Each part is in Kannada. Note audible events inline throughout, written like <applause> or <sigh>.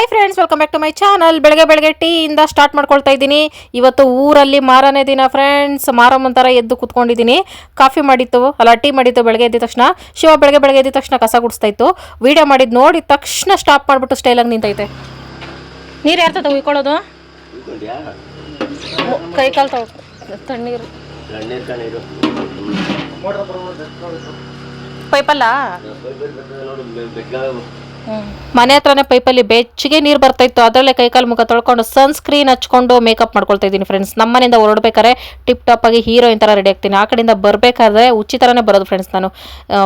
Hi friends welcome back to my channel ಬೆಳಗ್ಗೆ ಬೆಳಗ್ಗೆ ಟೀಯಿಂದ ಸ್ಟಾರ್ಟ್ ಮಾಡ್ಕೊಳ್ತಾ ಇದ್ದೀನಿ. ಇವತ್ತು ಊರಲ್ಲಿ ಮಾರನೇ ದಿನ ಫ್ರೆಂಡ್ಸ್ ಮಾರಮ್ಮನ ಥರ ಎದ್ದು ಕುತ್ಕೊಂಡಿದ್ದೀನಿ. ಕಾಫಿ ಮಾಡಿತ್ತು, ಅಲ್ಲ ಟೀ ಮಾಡಿತ್ತು ಬೆಳಗ್ಗೆ ಎದ್ದ ತಕ್ಷಣ. ಶಿವ ಬೆಳಗ್ಗೆ ಬೆಳಗ್ಗೆ ಎದ್ದ ತಕ್ಷಣ ಕಸ ಗುಡಿಸ್ತಾ ಇತ್ತು. ವೀಡಿಯೋ ಮಾಡಿದ್ದು ನೋಡಿದ ತಕ್ಷಣ ಸ್ಟಾಪ್ ಮಾಡಿಬಿಟ್ಟು ಸ್ಟೈಲಾಗಿ ನಿಂತೈತೆ. ನೀರು ಯಾರ್ತದ ಉಯ್ಕೊಳ್ಳೋದು ಇಟ್ಕೊಂಡ್ಯಾ ಕೈ ಕಾಲು ತಗೋ ತಣ್ಣೀರು. ಪೈಪಲ್ಲ ನೋಡು ಮನೆ ಹತ್ರನೇ ಪೈಪಲ್ಲಿ ಬೆಚ್ಚಗೆ ನೀರು ಬರ್ತಾ ಇತ್ತು ಅದರಲ್ಲೇ ಕೈಕಾಲು ಮುಖ ತೊಳ್ಕೊಂಡು ಸನ್ಸ್ಕ್ರೀನ್ ಹಚ್ಕೊಂಡು ಮೇಕಪ್ ಮಾಡ್ಕೊಳ್ತಾ ಇದ್ದೀನಿ ಫ್ರೆಂಡ್ಸ್ ನಮ್ಮ ಮನೆಯಿಂದ ಹೊರಡ್ಬೇಕಾದ್ರೆ ಟಿಪ್ ಟಾಪ್ ಆಗಿ ಹೀರೋಯಿನ್ ಥರ ರೆಡಿ ಆಗ್ತೀನಿ. ಆ ಕಡೆಯಿಂದ ಬರಬೇಕಾದ್ರೆ ಉಚ್ಚಿ ಥರನೇ ಬರೋದು ಫ್ರೆಂಡ್ಸ್ ನಾನು.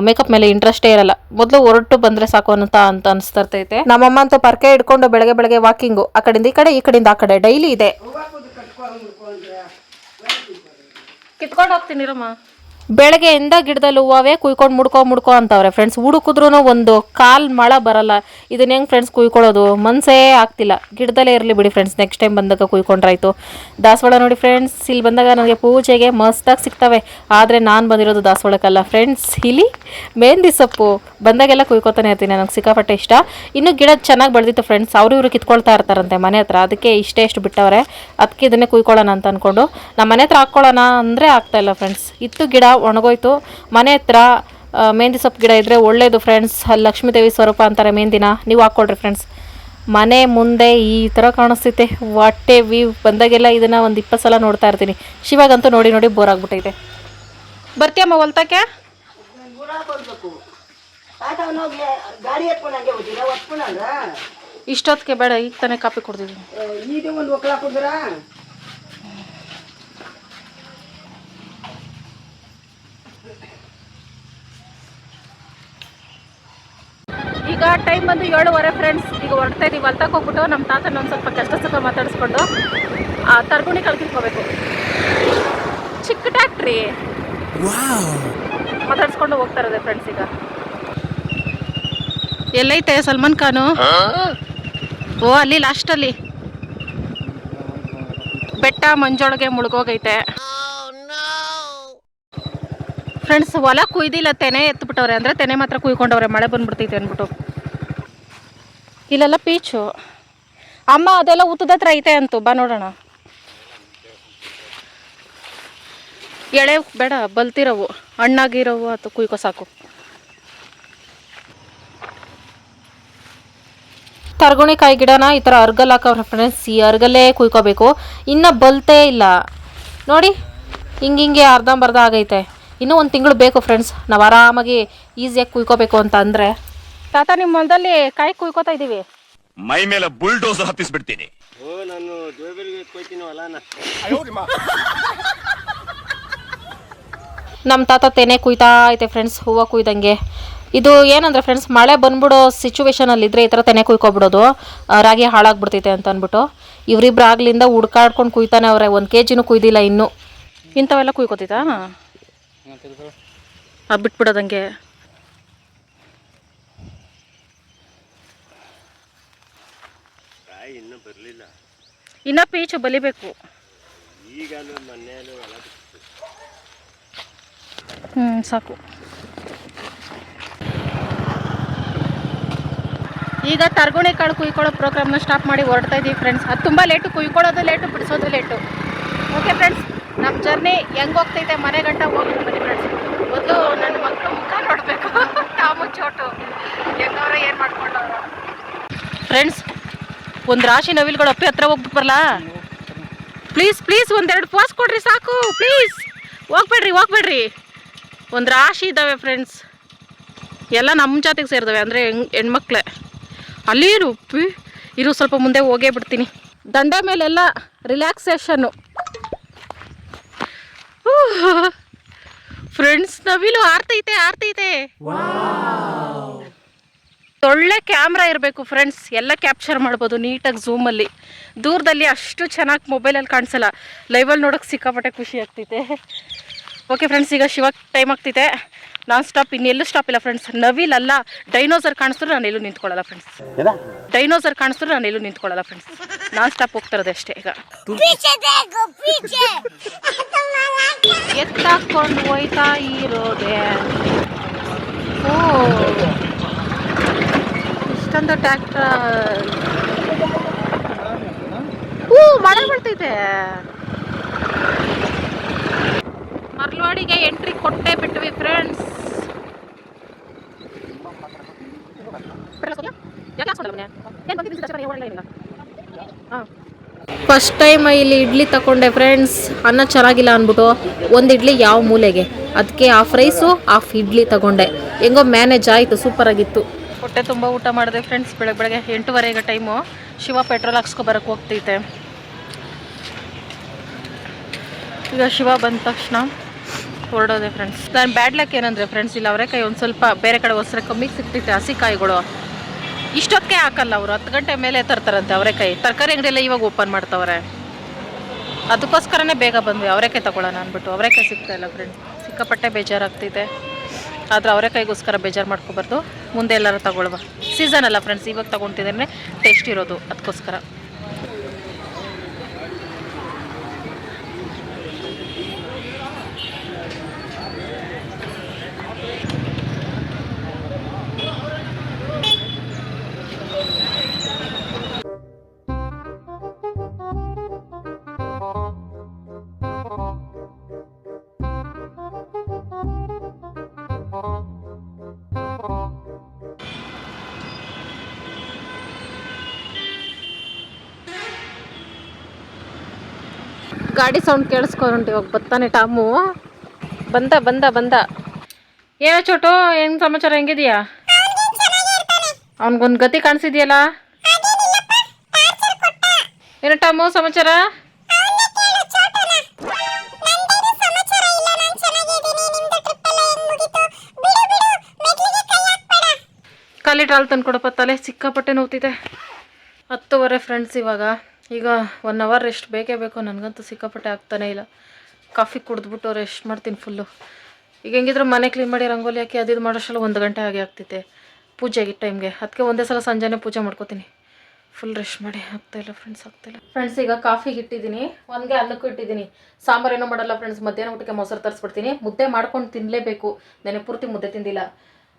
ಮೇಕಪ್ ಮೇಲೆ ಇಂಟ್ರೆಸ್ಟೇ ಇರಲ್ಲ. ಮೊದಲು ಹೊರಟು ಬಂದರೆ ಸಾಕು ಅಂತ ಅಂತ ಅನಿಸ್ತಾ ಇರ್ತೈತೆ ನಮ್ಮಮ್ಮ ಅಂತೂ ಪರ್ಕೆ ಇಟ್ಕೊಂಡು ಬೆಳಗ್ಗೆ ಬೆಳಗ್ಗೆ ವಾಕಿಂಗು ಆ ಕಡೆಯಿಂದ ಈ ಕಡೆ ಈ ಕಡೆಯಿಂದ ಆ ಕಡೆ. ಡೈಲಿ ಇದೆ. ಕಿತ್ಕೊಂಡು ಹೋಗ್ತೀನಿ ರಮ್ಮ. ಬೆಳಗ್ಗೆಯಿಂದ ಗಿಡದಲ್ಲಿ ಹೂವೇ ಕುಯ್ಕೊಂಡು ಮುಡ್ಕೊ ಮುಡ್ಕೊ ಅಂತವ್ರೆ ಫ್ರೆಂಡ್ಸ್ ಹುಡುಕಿದ್ರು ಒಂದು ಕಾಲ್ ಮಳ ಬರಲ್ಲ. ಇದನ್ನ ಹೆಂಗೆ ಫ್ರೆಂಡ್ಸ್ ಕುಯ್ಕೊಳ್ಳೋದು? ಮನ್ಸೇ ಆಗ್ತಿಲ್ಲ. ಗಿಡದಲ್ಲೇ ಇರಲಿ ಬಿಡಿ ಫ್ರೆಂಡ್ಸ್ ನೆಕ್ಸ್ಟ್ ಟೈಮ್ ಬಂದಾಗ ಕುಯ್ಕೊಂಡ್ರಾಯ್ತು. ದಾಸವಾಳ ನೋಡಿ ಫ್ರೆಂಡ್ಸ್ ಇಲ್ಲಿ ಬಂದಾಗ ನನಗೆ ಪೂಜೆಗೆ ಮಸ್ತಾಗಿ ಸಿಗ್ತವೆ. ಆದರೆ ನಾನು ಬಂದಿರೋದು ದಾಸವಾಳಕ್ಕಲ್ಲ. ಫ್ರೆಂಡ್ಸ್ ಇಲ್ಲಿ ಮೆಹಂದಿ ಸೊಪ್ಪು ಬಂದಾಗೆಲ್ಲ ಕುಯ್ಕೋತಾನೆ ಇರ್ತೀನಿ. ನನಗೆ ಸಿಕ್ಕಾಪಟ್ಟೆ ಇಷ್ಟ. ಇನ್ನು ಗಿಡ ಚೆನ್ನಾಗಿ ಬೆಳೆದಿತ್ತು ಫ್ರೆಂಡ್ಸ್ ಅವರು ಇವರು ಕಿತ್ಕೊಳ್ತಾ ಇರ್ತಾರಂತೆ ಮನೆ ಹತ್ರ. ಅದಕ್ಕೆ ಇಷ್ಟೇ ಇಷ್ಟು ಬಿಟ್ಟವ್ರೆ. ಅದಕ್ಕೆ ಇದನ್ನೇ ಕುಯ್ಕೊಳ್ಳೋಣ ಅಂತ ಅಂದ್ಕೊಂಡು ನಮ್ಮ ಮನೆ ಹತ್ರ ಹಾಕ್ಕೊಳ್ಳೋಣ ಅಂದರೆ ಆಗ್ತಾ ಇಲ್ಲ ಫ್ರೆಂಡ್ಸ್ ಇತ್ತು ಗಿಡ ಒಣಗೋಯ್ತು. ಮನೆ ಹತ್ರ ಮೆಹಂದಿ ಸೊಪ್ಪು ಗಿಡ ಇದ್ದರೆ ಒಳ್ಳೇದು ಫ್ರೆಂಡ್ಸ್ ಅಲ್ಲಿ ಲಕ್ಷ್ಮೀದೇವಿ ಸ್ವರೂಪ ಅಂತಾರೆ ಮೆಹಂದಿನ ನೀವು ಹಾಕ್ಕೊಳ್ರಿ ಫ್ರೆಂಡ್ಸ್ ಮನೆ ಮುಂದೆ ಈ ಥರ ಕಾಣಿಸ್ತೈತೆ ಹೊಟ್ಟೆ ವ್ಯೂ ಬಂದಾಗೆಲ್ಲ ಇದನ್ನು ಒಂದು ಇಪ್ಪತ್ತು ಸಲ ನೋಡ್ತಾ ಇರ್ತೀನಿ. ಶಿವಾಗಂತೂ ನೋಡಿ ನೋಡಿ ಬೋರ್ ಆಗ್ಬಿಟ್ಟೈತೆ. ಬರ್ತೀಯಮ್ಮ ಹೊಲ್ತಕ್ಕೆ? ಇಷ್ಟೊತ್ತಿಗೆ ಬೇಡ, ಈಗ ತಾನೇ ಕಾಪಿ ಕೊಡ್ತಿದ್ದೀನಿ. ಈಗ ಟೈಮ್ ಬಂದು ಏಳುವರೆ ಫ್ರೆಂಡ್ಸ್ ಈಗ ಹೊರಡ್ತಾ ಇದೀವಿ ಹೊಲ್ತಕ್ಕೆ ಹೋಗ್ಬಿಟ್ಟು ನಮ್ಮ ತಾತನ ಒಂದು ಸ್ವಲ್ಪ ಕಷ್ಟ ಸುಖ ಮಾತಾಡಿಸ್ಕೊಂಡು ಆ ತರ್ಗುಣಿ ಕಳ್ಕಿಟ್ಕೋಬೇಕು ಚಿಕ್ಕ ಟ್ಯಾಕ್ಟ್ರಿ ಮಾತಾಡ್ಸ್ಕೊಂಡು ಹೋಗ್ತಾ ಇರೋದೆ ಫ್ರೆಂಡ್ಸ್ ಈಗ. ಎಲ್ಲೈತೆ ಸಲ್ಮಾನ್ ಖಾನು? ಓ ಅಲ್ಲಿ ಲಾಸ್ಟಲ್ಲಿ ಬೆಟ್ಟ ಮಂಜೊಳಗೆ ಮುಳುಗೋಗೈತೆ. ಫ್ರೆಂಡ್ಸ್ ಹೊಲ ಕುಯ್ದಿಲ್ಲ ತೆನೆ ಎತ್ಬಿಟ್ಟವ್ರೆ ಅಂದ್ರೆ ತೆನೆ ಮಾತ್ರ ಕುಯ್ಕೊಂಡವ್ರೆ ಮಳೆ ಬಂದ್ಬಿಡ್ತೈತೆ ಅಂದ್ಬಿಟ್ಟು. ಇಲ್ಲೆಲ್ಲ ಪೀಚು. ಅಮ್ಮ, ಅದೆಲ್ಲ ಉತ್ತದ ಹತ್ರ ಐತೆ ಅಂತು, ಬಾ ನೋಡೋಣ. ಎಳೆ ಬೇಡ, ಬಲ್ತಿರವು. ಹಣ್ಣಾಗಿರೋವು ಅಥವಾ ಕುಯ್ಕೋ ಸಾಕು. ತರ್ಗುಣಿಕಾಯಿ ಗಿಡನ ಈ ಥರ ಅರ್ಗಲ್ ಹಾಕವ್ರೆ ಫ್ರೆಂಡ್ಸ್ ಈ ಅರ್ಗಲ್ಲೇ ಕುಯ್ಕೋಬೇಕು. ಇನ್ನು ಬಲ್ತೇ ಇಲ್ಲ. ನೋಡಿ, ಹಿಂಗೆ ಹಿಂಗೆ ಅರ್ಧಂಬರ್ಧ ಆಗೈತೆ. ಇನ್ನೂ ಒಂದು ತಿಂಗಳು ಬೇಕು ಫ್ರೆಂಡ್ಸ್ ನಾವು ಆರಾಮಾಗಿ ಈಸಿಯಾಗಿ ಕುಯ್ಕೋಬೇಕು ಅಂತ ಅಂದರೆ. ತಾತ ನಿಮ್ಮ ಹೊಲದಲ್ಲಿ ಕಾಯಿ ಕುಯ್ಕೋತಾ ಇದೀವಿ. ಮೈ ಮೇಲೆ ಬುಲ್ಡೋಸ್ ಹತ್ತಿಸ್ಬಿಡ್ತೀನಿ. ಓ ನಾನು ಜೋಬೆಲ್ಗೆ ಎತ್ಕೊಯ್ತೀನಿ ಹೊಲನ ನಮ್ಮ ತಾತ ತೆನೆ ಕುಯ್ತಾ ಐತೆ ಫ್ರೆಂಡ್ಸ್ ಹೂವು ಕುಯ್ದಂಗೆ. ಇದು ಏನಂದ್ರೆ ಫ್ರೆಂಡ್ಸ್ ಮಳೆ ಬಂದ್ಬಿಡೋ ಸಿಚುವೇಶನಲ್ಲಿ ಇದ್ರೆ ಈ ಥರ ತೆನೆ ಕುಯ್ಕೊಬಿಡೋದು ರಾಗಿ ಹಾಳಾಗ್ಬಿಡ್ತೈತೆ ಅಂತ ಅಂದ್ಬಿಟ್ಟು. ಇವರಿಬ್ರು ಆಗ್ಲಿಂದ ಹುಡ್ಕಾಡ್ಕೊಂಡು ಕುಯ್ತಾನೆ ಅವ್ರೆ ಒಂದು ಕೆ ಜಿನೂ ಕುಯ್ದಿಲ್ಲ ಇನ್ನು. ಇಂಥವೆಲ್ಲ ಕುಯ್ಕೋತೈತಾ? ಆ ಬಿಟ್ಬಿಡೋದಂಗೆ ಕಾಯಿ ಇನ್ನೂ ಬರಲಿಲ್ಲ ಇನ್ನೂ ಪೀಚು ಬಲಿಬೇಕು. ಹ್ಮ್ ಹ್ಞೂ ಸಾಕು. ಈಗ ತರ್ಗುಣಿ ಕಾಳು ಕುಯ್ಕೊಳ್ಳೋ ಪ್ರೋಗ್ರಾಮ್ನ ಸ್ಟಾಪ್ ಮಾಡಿ ಹೊರಡ್ತಾ ಇದ್ದೀವಿ ಫ್ರೆಂಡ್ಸ್ ಅದು ತುಂಬ ಲೇಟು ಕುಯ್ಕೊಳ್ಳೋದು ಲೇಟು ಬಿಡಿಸೋದು ಲೇಟು ಓಕೆ ಫ್ರೆಂಡ್ಸ್ ನಮ್ಮ ಜರ್ನಿ ಹೆಂಗೆ ಹೋಗ್ತೈತೆ? ಮನೆ ಗಂಟ ಹೋಗಿ ಬನ್ನಿ ಫ್ರೆಂಡ್ಸ್ ಮೊದಲು ನನ್ನ ಮಕ್ಕಳು ಮುಖ ನೋಡಬೇಕು. ತಾವು <laughs> ಚೋಟು. ಹೆಂಗವ್ರ ಏನು ಮಾಡ್ಕೊಂಡವ್ರು? ಫ್ರೆಂಡ್ಸ್ ಒಂದು ರಾಶಿ ನವಿಲ್ಗಳು ಅಪ್ಪಿ ಹತ್ರ ಹೋಗ್ಬಿಟ್ಟು ಪ್ಲೀಸ್ ಪ್ಲೀಸ್ ಒಂದೆರಡು ಪಾಸ್ ಕೊಡ್ರಿ ಸಾಕು ಪ್ಲೀಸ್ ಹೋಗ್ಬೇಡ್ರಿ ಹೋಗ್ಬೇಡ್ರಿ. ಒಂದು ರಾಶಿ ಇದ್ದಾವೆ ಫ್ರೆಂಡ್ಸ್ ಎಲ್ಲ ನಮ್ಮ ಜಾತಿಗೆ ಸೇರಿದಾವೆ, ಅಂದರೆ ಹೆಣ್ ಹೆಣ್ಮಕ್ಳೆ. ಅಲ್ಲಿ ಇರು ಪಿ ಇರು, ಸ್ವಲ್ಪ ಮುಂದೆ ಹೋಗೇ ಬಿಡ್ತೀನಿ. ದಂಡ ಮೇಲೆಲ್ಲ ರಿಲ್ಯಾಕ್ಸೇಷನ್ನು ಫ್ರೆಂಡ್ಸ್ ನವಿಲು ಆರ್ತೈತೆ ಆರ್ತೈತೆ. ಒಳ್ಳೆ ಕ್ಯಾಮ್ರಾ ಇರಬೇಕು ಫ್ರೆಂಡ್ಸ್ ಎಲ್ಲ ಕ್ಯಾಪ್ಚರ್ ಮಾಡ್ಬೋದು ನೀಟಾಗಿ ಝೂಮಲ್ಲಿ ದೂರದಲ್ಲಿ ಅಷ್ಟು ಚೆನ್ನಾಗಿ ಮೊಬೈಲಲ್ಲಿ ಕಾಣಿಸಲ್ಲ. ಲೈವಲ್ಲಿ ನೋಡೋಕೆ ಸಿಕ್ಕಾಪಟ್ಟೆ ಖುಷಿ ಆಗ್ತೈತೆ ಓಕೆ ಫ್ರೆಂಡ್ಸ್ ಈಗ ಶಿವ ಟೈಮ್ ಆಗ್ತೈತೆ ನಾನ್ ಸ್ಟಾಪ್ ಇನ್ನೆಲ್ಲೂ ಸ್ಟಾಪ್ ಇಲ್ಲ ಫ್ರೆಂಡ್ಸ್ ನವಿಲ್ ಅಲ್ಲ ಡೈನೋಸರ್ ಕಾಣಿಸಿದ್ರು ನಾನು ಎಲ್ಲೂ ನಿಂತ್ಕೊಳ್ಳಲ್ಲ ಫ್ರೆಂಡ್ಸ್ ಡೈನೋಸರ್ ಕಾಣಿಸಿದ್ರು ನಾನು ಎಲ್ಲೂ ನಿಂತ್ಕೊಳ್ಳಲ್ಲ ಫ್ರೆಂಡ್ಸ್ ನಾನ್ ಸ್ಟಾಪ್ ಹೋಗ್ತಾ ಇರೋದು ಅಷ್ಟೇ ಈಗ. <laughs> ಎತ್ತಾಕೊಂಡು ಹೋಯ್ತಾ ಇರೋದೆ. ಓ. ಇಷ್ಟೊಂದು ಟ್ರ್ಯಾಕ್ಟರ್ ಹೂ ಮಳೆ ಬರ್ತೈತೆ ಮರ್ಲೋಡಿಗೆ ಎಂಟ್ರಿ ಕೊಟ್ಟೆ ಬಿಟ್ವಿ ಫ್ರೆಂಡ್ಸ್ ಫಸ್ಟ್ ಟೈಮ್ ಇಲ್ಲಿ ಇಡ್ಲಿ ತಗೊಂಡೆ ಫ್ರೆಂಡ್ಸ್ ಅನ್ನ ಚೆನ್ನಾಗಿಲ್ಲ ಅಂದ್ಬಿಟ್ಟು ಒಂದು ಇಡ್ಲಿ ಯಾವ ಮೂಲೆಗೆ? ಅದಕ್ಕೆ ಹಾಫ್ ರೈಸು ಹಾಫ್ ಇಡ್ಲಿ ತಗೊಂಡೆ. ಹೆಂಗೋ ಮ್ಯಾನೇಜ್ ಆಯಿತು ಸೂಪರಾಗಿತ್ತು ಹೊಟ್ಟೆ ತುಂಬ ಊಟ ಮಾಡಿದೆ ಫ್ರೆಂಡ್ಸ್ ಬೆಳಗ್ಗೆ ಬೆಳಗ್ಗೆ ಎಂಟೂವರೆಗೆ ಟೈಮು ಶಿವ ಪೆಟ್ರೋಲ್ ಹಾಕ್ಸ್ಕೊ ಬರೋಕ್ಕೆ ಹೋಗ್ತೈತೆ. ಈಗ ಶಿವ ಬಂದ ತಕ್ಷಣ ಹೊರಡೋದೆ ಫ್ರೆಂಡ್ಸ್ ನಾನು ಬ್ಯಾಡ್ ಲಕ್ ಏನಂದರೆ ಫ್ರೆಂಡ್ಸ್ ಇಲ್ಲ ಕೈ ಒಂದು ಸ್ವಲ್ಪ ಬೇರೆ ಕಡೆ ಹೊಸ್ರೆ ಕಮ್ಮಿ ಸಿಗ್ತೈತೆ ಹಸಿ ಕಾಯಿಗಳು ಇಷ್ಟೊತ್ತಿಗೆ ಹಾಕಲ್ಲ ಅವರು, ಹತ್ತು ಗಂಟೆ ಮೇಲೆ ತರ್ತಾರಂತೆ ಅವರೆಕಾಯಿ ತರಕಾರಿ ಅಂಗಡಿಯೆಲ್ಲ ಇವಾಗ ಓಪನ್ ಮಾಡ್ತಾವ್ರೆ. ಅದಕ್ಕೋಸ್ಕರನೇ ಬೇಗ ಬಂದ್ವಿ ಅವರೇಕಾಯಿ ತಗೊಳ್ಳೋಣ ಅಂದ್ಬಿಟ್ಟು. ಅವರೇಕಾಯಿ ಸಿಗ್ತಾ ಇಲ್ಲ ಫ್ರೆಂಡ್ಸ್ ಸಿಕ್ಕಾಪಟ್ಟೆ ಬೇಜಾರಾಗ್ತಿದೆ ಆದ್ರೆ ಅವರೆಕಾಯಿಗೋಸ್ಕರ ಬೇಜಾರು ಮಾಡ್ಕೋಬಾರ್ದು. ಮುಂದೆ ಎಲ್ಲರೂ ತಗೊಳ್ಳುವ ಸೀಸನ್ ಅಲ್ಲ ಫ್ರೆಂಡ್ಸ್ ಇವಾಗ ತಗೊತಿದ್ರೆ ಟೇಸ್ಟ್ ಇರೋದು ಅದಕ್ಕೋಸ್ಕರ ಗಾಡಿ ಸೌಂಡ್ ಕೇಳಿಸ್ಕೊಂಡು ಇವಾಗ ಬರ್ತಾನೆ ಟಾಮು. ಬಂದ ಬಂದ ಬಂದ. ಏನೋ ಚೋಟು ಹೆಂಗ್ ಸಮಾಚಾರ ಹೆಂಗಿದೀಯಾ? ಅವನಿಗೊಂದು ಗತಿ ಕಾಣಿಸಿದ್ಯಲ್ಲ? ಏನೋ ಟಾಮು, ಸಮಾಚಾರ? ಖಾಲಿ ಹಾಲು ತಂದ್ಕೊಡಪ್ಪ, ತಲೆ ಸಿಕ್ಕಾಪಟ್ಟೆ ನೋವ್ತಿದೆ. ಹತ್ತುವರೆ ಫ್ರೆಂಡ್ಸ್ ಇವಾಗ. ಈಗ ಒನ್ ಅವರ್ ರೆಸ್ಟ್ ಬೇಕೇ ಬೇಕು. ನನಗಂತೂ ಸಿಕ್ಕಾಪಟ್ಟೆ ಆಗ್ತಾನೇ ಇಲ್ಲ. ಕಾಫಿ ಕುಡಿದ್ಬಿಟ್ಟು ರೆಸ್ಟ್ ಮಾಡ್ತೀನಿ ಫುಲ್ಲು ಈಗ ಹೆಂಗಿದ್ರು ಮನೆ ಕ್ಲೀನ್ ಮಾಡಿ ರಂಗೋಲಿ ಹಾಕಿ ಅದು ಇದು ಒಂದು ಗಂಟೆ ಆಗಿ ಆಗ್ತೈತೆ ಪೂಜೆಗೆ ಟೈಮ್ಗೆ ಅದಕ್ಕೆ ಒಂದೇ ಸಲ ಸಂಜೆನೇ ಪೂಜೆ ಮಾಡ್ಕೋತೀನಿ. ಫುಲ್ ರೆಸ್ಟ್ ಮಾಡಿ. ಆಗ್ತಾಯಿಲ್ಲ ಫ್ರೆಂಡ್ಸ್ ಆಗ್ತಾಯಿಲ್ಲ ಫ್ರೆಂಡ್ಸ್ ಈಗ ಕಾಫಿಗೆ ಇಟ್ಟಿದ್ದೀನಿ ಒಂದೇ ಅನ್ನಕ್ಕೂ ಇಟ್ಟಿದ್ದೀನಿ. ಸಾಂಬಾರು ಏನೂ ಮಾಡಲ್ಲ ಫ್ರೆಂಡ್ಸ್ ಮಧ್ಯಾಹ್ನ ಊಟಕ್ಕೆ ಮೊಸರು ತರಿಸ್ಬಿಡ್ತೀನಿ. ಮುದ್ದೆ ಮಾಡ್ಕೊಂಡು ತಿನ್ನಲೇಬೇಕು ನೆನೆ ಪೂರ್ತಿ ಮುದ್ದೆ ತಿಂದಿಲ್ಲ.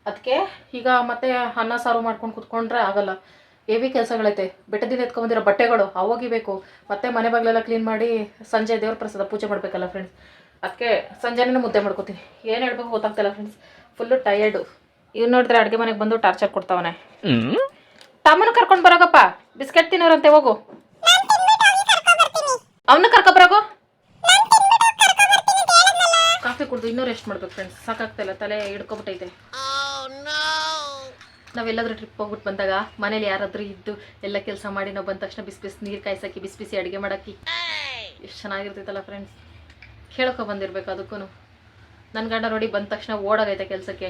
ಅದಕ್ಕೆ ಈಗ ಮತ್ತೆ ಅನ್ನ ಸಾರು ಮಾಡ್ಕೊಂಡು ಕುತ್ಕೊಂಡ್ರೆ ಆಗಲ್ಲ. ಹೆವಿ ಕೆಲಸಗಳೈತೆ. ಬೆಟ್ಟದಿಂದ ಎತ್ಕೊಂಬಂದಿರೋ ಬಟ್ಟೆಗಳು ಅವೋಗಿಬೇಕು ಮತ್ತೆ ಮನೆ ಬಾಗಿಲೆಲ್ಲ ಕ್ಲೀನ್ ಮಾಡಿ ಸಂಜೆ ದೇವ್ರ ಪ್ರಸಾದ ಪೂಜೆ ಮಾಡಬೇಕಲ್ಲ ಫ್ರೆಂಡ್ಸ್ ಅದಕ್ಕೆ ಸಂಜೆನೇ ಮುದ್ದೆ ಮಾಡ್ಕೋತೀನಿ. ಏನು ಹೇಳ್ಬೇಕು ಗೊತ್ತಾಗ್ತಿಲ್ಲ ಫ್ರೆಂಡ್ಸ್ ಫುಲ್ಲು ಟಯರ್ಡು ಇವ್ ನೋಡಿದ್ರೆ ಅಡುಗೆ ಮನೆಗೆ ಬಂದು ಟಾರ್ಚರ್ ಕೊಡ್ತಾವನೆ. ತಮ್ಮನ ಕರ್ಕೊಂಡು ಬರೋಗಪ್ಪ. ಬಿಸ್ಕೆಟ್ ತಿನ್ನೋರಂತೆ, ಹೋಗು. ಅವನ್ನ ಕರ್ಕೊಬರೋಗು ಕಾಫಿ ಕುಡ್ದು ಇನ್ನೂ ರೆಸ್ಟ್ ಮಾಡ್ಬೇಕು ಫ್ರೆಂಡ್ಸ್ ಸಾಕಾಗ್ತಿಲ್ಲ, ತಲೆ ಹಿಡ್ಕೊಬಿಟ್ಟೈತೆ. ನಾವೆಲ್ಲಾದರೂ ಟ್ರಿಪ್ ಹೋಗ್ಬಿಟ್ಟು ಬಂದಾಗ ಮನೇಲಿ ಯಾರಾದರೂ ಇದ್ದು ಎಲ್ಲ ಕೆಲಸ ಮಾಡಿ ನಾವು ಬಂದ ತಕ್ಷಣ ಬಿಸಿ ಬಿಸಿ ನೀರು ಕಾಯಿಸಾಕಿ ಬಿಸಿ ಬಿಸಿ ಅಡುಗೆ ಮಾಡೋಕ್ಕೆ ಎಷ್ಟು ಚೆನ್ನಾಗಿರ್ತೈತಲ್ಲ ಫ್ರೆಂಡ್ಸ್ ಕೇಳ್ಕೊ ಬಂದಿರಬೇಕು ಅದಕ್ಕೂ ನನ್ನ ಗಂಡ ನೋಡಿ ಬಂದ ತಕ್ಷಣ ಓಡೋಗೈತೆ ಕೆಲಸಕ್ಕೆ.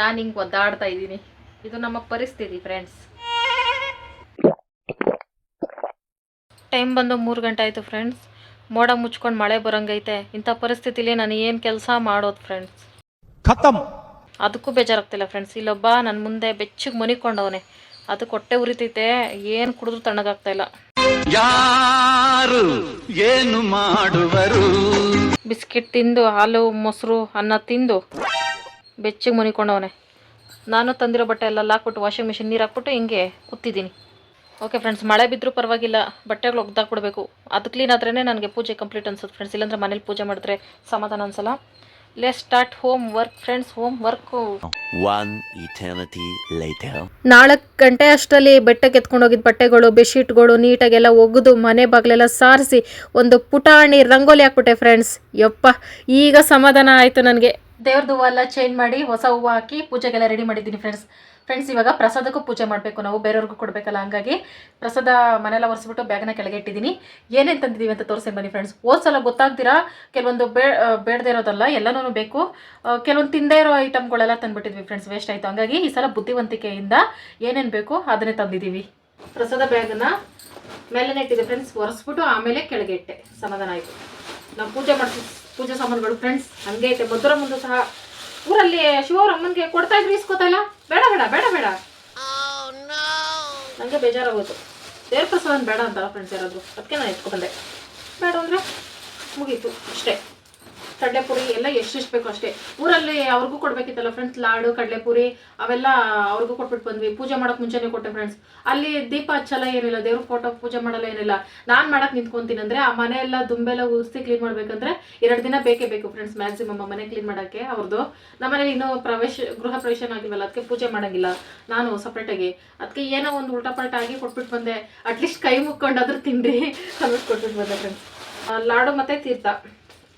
ನಾನು ಹಿಂಗೆ ಒದ್ದಾಡ್ತಾ ಇದ್ದೀನಿ. ಇದು ನಮ್ಮ ಪರಿಸ್ಥಿತಿ ಫ್ರೆಂಡ್ಸ್ ಟೈಮ್ ಬಂದು ಮೂರು ಗಂಟೆ ಆಯ್ತು ಫ್ರೆಂಡ್ಸ್ ಮೋಡ ಮುಚ್ಕೊಂಡು ಮಳೆ ಬರಂಗೈತೆ. ಇಂಥ ಪರಿಸ್ಥಿತಿಲಿ ನಾನು ಏನು ಕೆಲಸ ಮಾಡೋದು ಫ್ರೆಂಡ್ಸ್ ಖತಮ್. ಅದಕ್ಕೂ ಬೇಜಾರಾಗ್ತಿಲ್ಲ ಫ್ರೆಂಡ್ಸ್ ಇಲ್ಲೊಬ್ಬ ನನ್ನ ಮುಂದೆ ಬೆಚ್ಚಗೆ ಮುನಿಕೊಂಡವನೆ. ಅದು ಕೊಟ್ಟೆ ಉರಿತೈತೆ. ಏನು ಕುಡಿದ್ರು ತಣ್ಣಗಾಗ್ತಾ ಇಲ್ಲ. ಯಾರು ಏನು ಮಾಡುವರು? ಬಿಸ್ಕಿಟ್ ತಿಂದು ಹಾಲು ಮೊಸರು ಅನ್ನ ತಿಂದು ಬೆಚ್ಚಗೆ ಮುನಿಕೊಂಡವನೆ. ನಾನು ತಂದಿರೋ ಬಟ್ಟೆ ಎಲ್ಲ ಹಾಕ್ಬಿಟ್ಟು ವಾಷಿಂಗ್ ಮಿಷಿನ್ ನೀರು ಹಾಕ್ಬಿಟ್ಟು ಹಿಂಗೆ ಕೂತಿದ್ದೀನಿ. ಓಕೆ ಫ್ರೆಂಡ್ಸ್ ಮಳೆ ಬಿದ್ದರೂ ಪರವಾಗಿಲ್ಲ. ಬಟ್ಟೆಗಳು ಒಗ್ದಾಕ್ಬಿಡ್ಬೇಕು. ಅದು ಕ್ಲೀನ್ ಆದ್ರೇ ನನಗೆ ಪೂಜೆ ಕಂಪ್ಲೀಟ್ ಅನ್ಸುತ್ತೆ ಫ್ರೆಂಡ್ಸ್ ಇಲ್ಲಾಂದ್ರೆ ಮನೇಲಿ ಪೂಜೆ ಮಾಡಿದ್ರೆ ಸಮಾಧಾನ ಅನ್ಸಲ್ಲ. Let start homework friends homework One eternity later. ನಾಲ್ಕು ಗಂಟೆ ಅಷ್ಟರಲ್ಲಿ ಬೆಟ್ಟಕ್ಕೆ ಎತ್ಕೊಂಡು ಹೋಗಿದ್ದ ಬಟ್ಟೆಗಳು ಬೆಡ್ಶೀಟ್ಗಳು ನೀಟಾಗೆಲ್ಲ ಒಗೆದು ಮನೆ ಬಾಗಿಲೆಲ್ಲ ಸಾರಿಸಿ ಒಂದು ಪುಟಾಣಿ ರಂಗೋಲಿ ಹಾಕ್ಬಿಟ್ಟೆ ಫ್ರೆಂಡ್ಸ್ ಯಪ್ಪ ಈಗ ಸಮಾಧಾನ ಆಯಿತು ನನಗೆ. ದೇವ್ರದ್ದು ಹೂವೆಲ್ಲ ಎಲ್ಲ ಚೇಂಜ್ ಮಾಡಿ ಹೊಸ ಹೂವು ಹಾಕಿ ಪೂಜೆಗೆಲ್ಲ ರೆಡಿ ಮಾಡಿದ್ದೀನಿ ಫ್ರೆಂಡ್ಸ್ ಫ್ರೆಂಡ್ಸ್ ಇವಾಗ ಪ್ರಸಾದಕ್ಕೂ ಪೂಜೆ ಮಾಡಬೇಕು. ನಾವು ಬೇರೆಯವ್ರಿಗೂ ಕೊಡಬೇಕಲ್ಲ, ಹಂಗಾಗಿ ಪ್ರಸಾದ ಮನೆಲ್ಲ ಒರೆಸ್ಬಿಟ್ಟು ಬ್ಯಾಗ್ನ ಕೆಳಗೆ ಇಟ್ಟಿದ್ದೀನಿ. ಏನೇನು ತಂದಿದ್ದೀವಿ ಅಂತ ತೋರಿಸ್ತೀನಿ ಬನ್ನಿ ಫ್ರೆಂಡ್ಸ್ ಹೋದ್ಸಲ ಗೊತ್ತಾಗ್ದಿರಾ? ಕೆಲವೊಂದು ಬೇ ಬೇಡದೇ ಇರೋದಲ್ಲ ಎಲ್ಲನೂ ಬೇಕು. ಕೆಲವೊಂದು ತಿಂದೇ ಇರೋ ಐಟಮ್ಗಳೆಲ್ಲ ತಂದುಬಿಟ್ಟಿದ್ವಿ ಫ್ರೆಂಡ್ಸ್ ವೇಸ್ಟ್ ಆಯಿತು. ಹಂಗಾಗಿ ಈ ಸಲ ಬುದ್ಧಿವಂತಿಕೆಯಿಂದ ಏನೇನು ಬೇಕು ಅದನ್ನೇ ತಂದಿದ್ದೀವಿ ಪ್ರಸಾದ ಬ್ಯಾಗನ್ನ ಮೇಲೆನೇ ಇಟ್ಟಿದೆ ಫ್ರೆಂಡ್ಸ್ ಒರೆಸ್ಬಿಟ್ಟು ಆಮೇಲೆ ಕೆಳಗೆ ಇಟ್ಟೆ. ಸಮಾಧಾನ ಆಯಿತು. ನಾವು ಪೂಜೆ ಮಾಡ್ತೀವಿ. ಪೂಜೆ ಸಾಮಾನುಗಳು ಫ್ರೆಂಡ್ಸ್ ಹಂಗೆ ಐತೆ. ಮಧುರ ಮುಂದೆ ಸಹ ಊರಲ್ಲಿ ಶಿವವ್ರ ಅಮ್ಮನ್ಗೆ ಕೊಡ್ತಾ ಇದ್ರಿ ಇಸ್ಕೋತಲ್ಲ ಬೇಡ ಬೇಡ ಬೇಡ ಬೇಡ. ನನಗೆ ಬೇಜಾರಾಗೋಯ್ತು. ದೇವ್ರ ಪ್ರಸಾದ ಬೇಡ ಅಂತಲ್ಲ ಫ್ರೆಂಡ್ಸ್ ಯಾರಾದ್ರು. ಅದಕ್ಕೆ ನಾನು ಎತ್ಕೊಬಂದೆ ಬೇಡ ಅಂದರೆ ಮುಗೀತು, ಅಷ್ಟೇ. ಕಡಲೆಪುರಿ ಎಲ್ಲ ಎಷ್ಟೆಷ್ಟು ಬೇಕು ಅಷ್ಟೇ. ಊರಲ್ಲಿ ಅವ್ರಿಗೂ ಕೊಡ್ಬೇಕಿತ್ತಲ್ಲ ಫ್ರೆಂಡ್ಸ್ ಲಾಡು, ಕಡಲೆಪುರಿ, ಅವೆಲ್ಲ ಅವ್ರಿಗೂ ಕೊಟ್ಬಿಟ್ಟು ಬಂದ್ವಿ. ಪೂಜೆ ಮಾಡೋಕೆ ಮುಂಚೆನೇ ಕೊಟ್ಟೆ ಫ್ರೆಂಡ್ಸ್ ಅಲ್ಲಿ ದೀಪ ಹಚ್ಚಲ್ಲ ಏನಿಲ್ಲ, ದೇವ್ರ ಫೋಟೋ ಪೂಜೆ ಮಾಡಲ್ಲ ಏನಿಲ್ಲ. ನಾನು ಮಾಡಕ್ ನಿಂತ್ಕೊಂತೀನಿ ಅಂದ್ರೆ ಆ ಮನೆ ಎಲ್ಲ ದುಂಬೆಲ್ಲ ಉಸ್ತಿ ಕ್ಲೀನ್ ಮಾಡ್ಬೇಕಂದ್ರೆ ಎರಡು ದಿನ ಬೇಕೇ ಬೇಕು ಫ್ರೆಂಡ್ಸ್ ಮ್ಯಾಕ್ಸಿಮಮ್ ಮನೆ ಕ್ಲೀನ್ ಮಾಡೋಕ್ಕೆ ಅವ್ರದ್ದು ನಮ್ಮ ಮನೇಲಿ ಇನ್ನೂ ಪ್ರವೇಶ, ಗೃಹ ಪ್ರವೇಶನ ಆಗಿಲ್ವಲ್ಲ ಅದಕ್ಕೆ ಪೂಜೆ ಮಾಡಂಗಿಲ್ಲ ನಾನು ಸಪ್ರೇಟಾಗಿ ಅದಕ್ಕೆ ಏನೋ ಒಂದು ಉಲ್ಟಾ ಪಲ್ಟ ಆಗಿ ಕೊಟ್ಬಿಟ್ಟು ಬಂದೆ. ಅಟ್ಲೀಸ್ಟ್ ಕೈ ಮುಕ್ಕೊಂಡಾದ್ರೂ ತಿಂಡಿ ಅನ್ಬಿಟ್ಟು ಕೊಟ್ಬಿಟ್ಟು ಬಂದೆ ಫ್ರೆಂಡ್ಸ್ ಲಾಡು ಮತ್ತೆ ತೀರ್ಥ.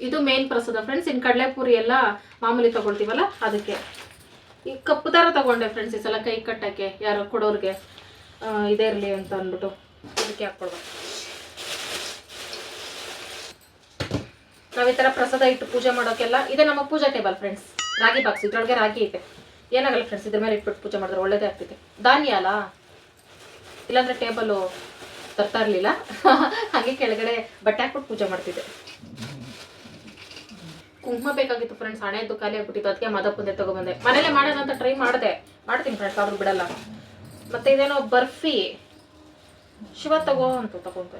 ಇದು ಮೇನ್ ಪ್ರಸಾದ ಫ್ರೆಂಡ್ಸ್ ಇನ್ನು ಕಡಲೆಪುರಿ ಎಲ್ಲ ಮಾಮೂಲಿ ತಗೊಳ್ತೀವಲ್ಲ? ಅದಕ್ಕೆ. ಈ ಕಪ್ಪು ದಾರ ತಗೊಂಡೆ ಫ್ರೆಂಡ್ಸ್ ಈ ಸಲ ಕೈ ಕಟ್ಟಕ್ಕೆ. ಯಾರು ಕೊಡೋರಿಗೆ. ಇದೇ ಇರಲಿ ಅಂತ ಅಂದ್ಬಿಟ್ಟು ಇದಕ್ಕೆ ಹಾಕ್ಕೊಡ್ಬೇಕು. ನಾವು ಈ ಥರ ಪ್ರಸಾದ ಇಟ್ಟು ಪೂಜೆ ಮಾಡೋಕ್ಕೆಲ್ಲ ಇದೆ ನಮ್ಮ ಪೂಜಾ ಟೇಬಲ್ ಫ್ರೆಂಡ್ಸ್ ರಾಗಿ ಬಾಕ್ಸ್ ಇದ್ರೊಳಗೆ ರಾಗಿ ಐತೆ ಏನಾಗಲ್ಲ ಫ್ರೆಂಡ್ಸ್ ಇದ್ರ ಮೇಲೆ ಇಟ್ಬಿಟ್ಟು ಪೂಜೆ ಮಾಡಿದ್ರೆ ಒಳ್ಳೇದೇ ಆಗ್ತಿದೆ ಧಾನ್ಯ ಅಲ್ಲ? ಇಲ್ಲಾಂದ್ರೆ ಟೇಬಲು ತರ್ತಾ ಇರಲಿಲ್ಲ. <laughs> ಹಾಗೆ ಕೆಳಗಡೆ ಬಟ್ಟೆ ಹಾಕ್ಬಿಟ್ಟು ಪೂಜೆ ಮಾಡ್ತಿದ್ದೆ. ಕುಂಕುಮ ಬೇಕಾಗಿತ್ತು ಫ್ರೆಂಡ್ಸ್ ಹಣೆದ್ದು ಖಾಲಿ ಆಗ್ಬಿಟ್ಟಿತ್ತು. ಅದಕ್ಕೆ ಮದಪ್ಪಂದೆ ತಗೊಬಂದೆ ಮನೇಲೆ ಮಾಡೋಣ ಟ್ರೈ ಮಾಡಿದೆ. ಮಾಡ್ತೀನಿ ಫ್ರೆಂಡ್ಸ್ ಆದ್ರೂ ಬಿಡಲ್ಲ. ಮತ್ತೆ ಇದೇನೋ ಬರ್ಫಿ. ಶಿವ ತಗೋ ಅಂತ ತಗೊಂಡೆ.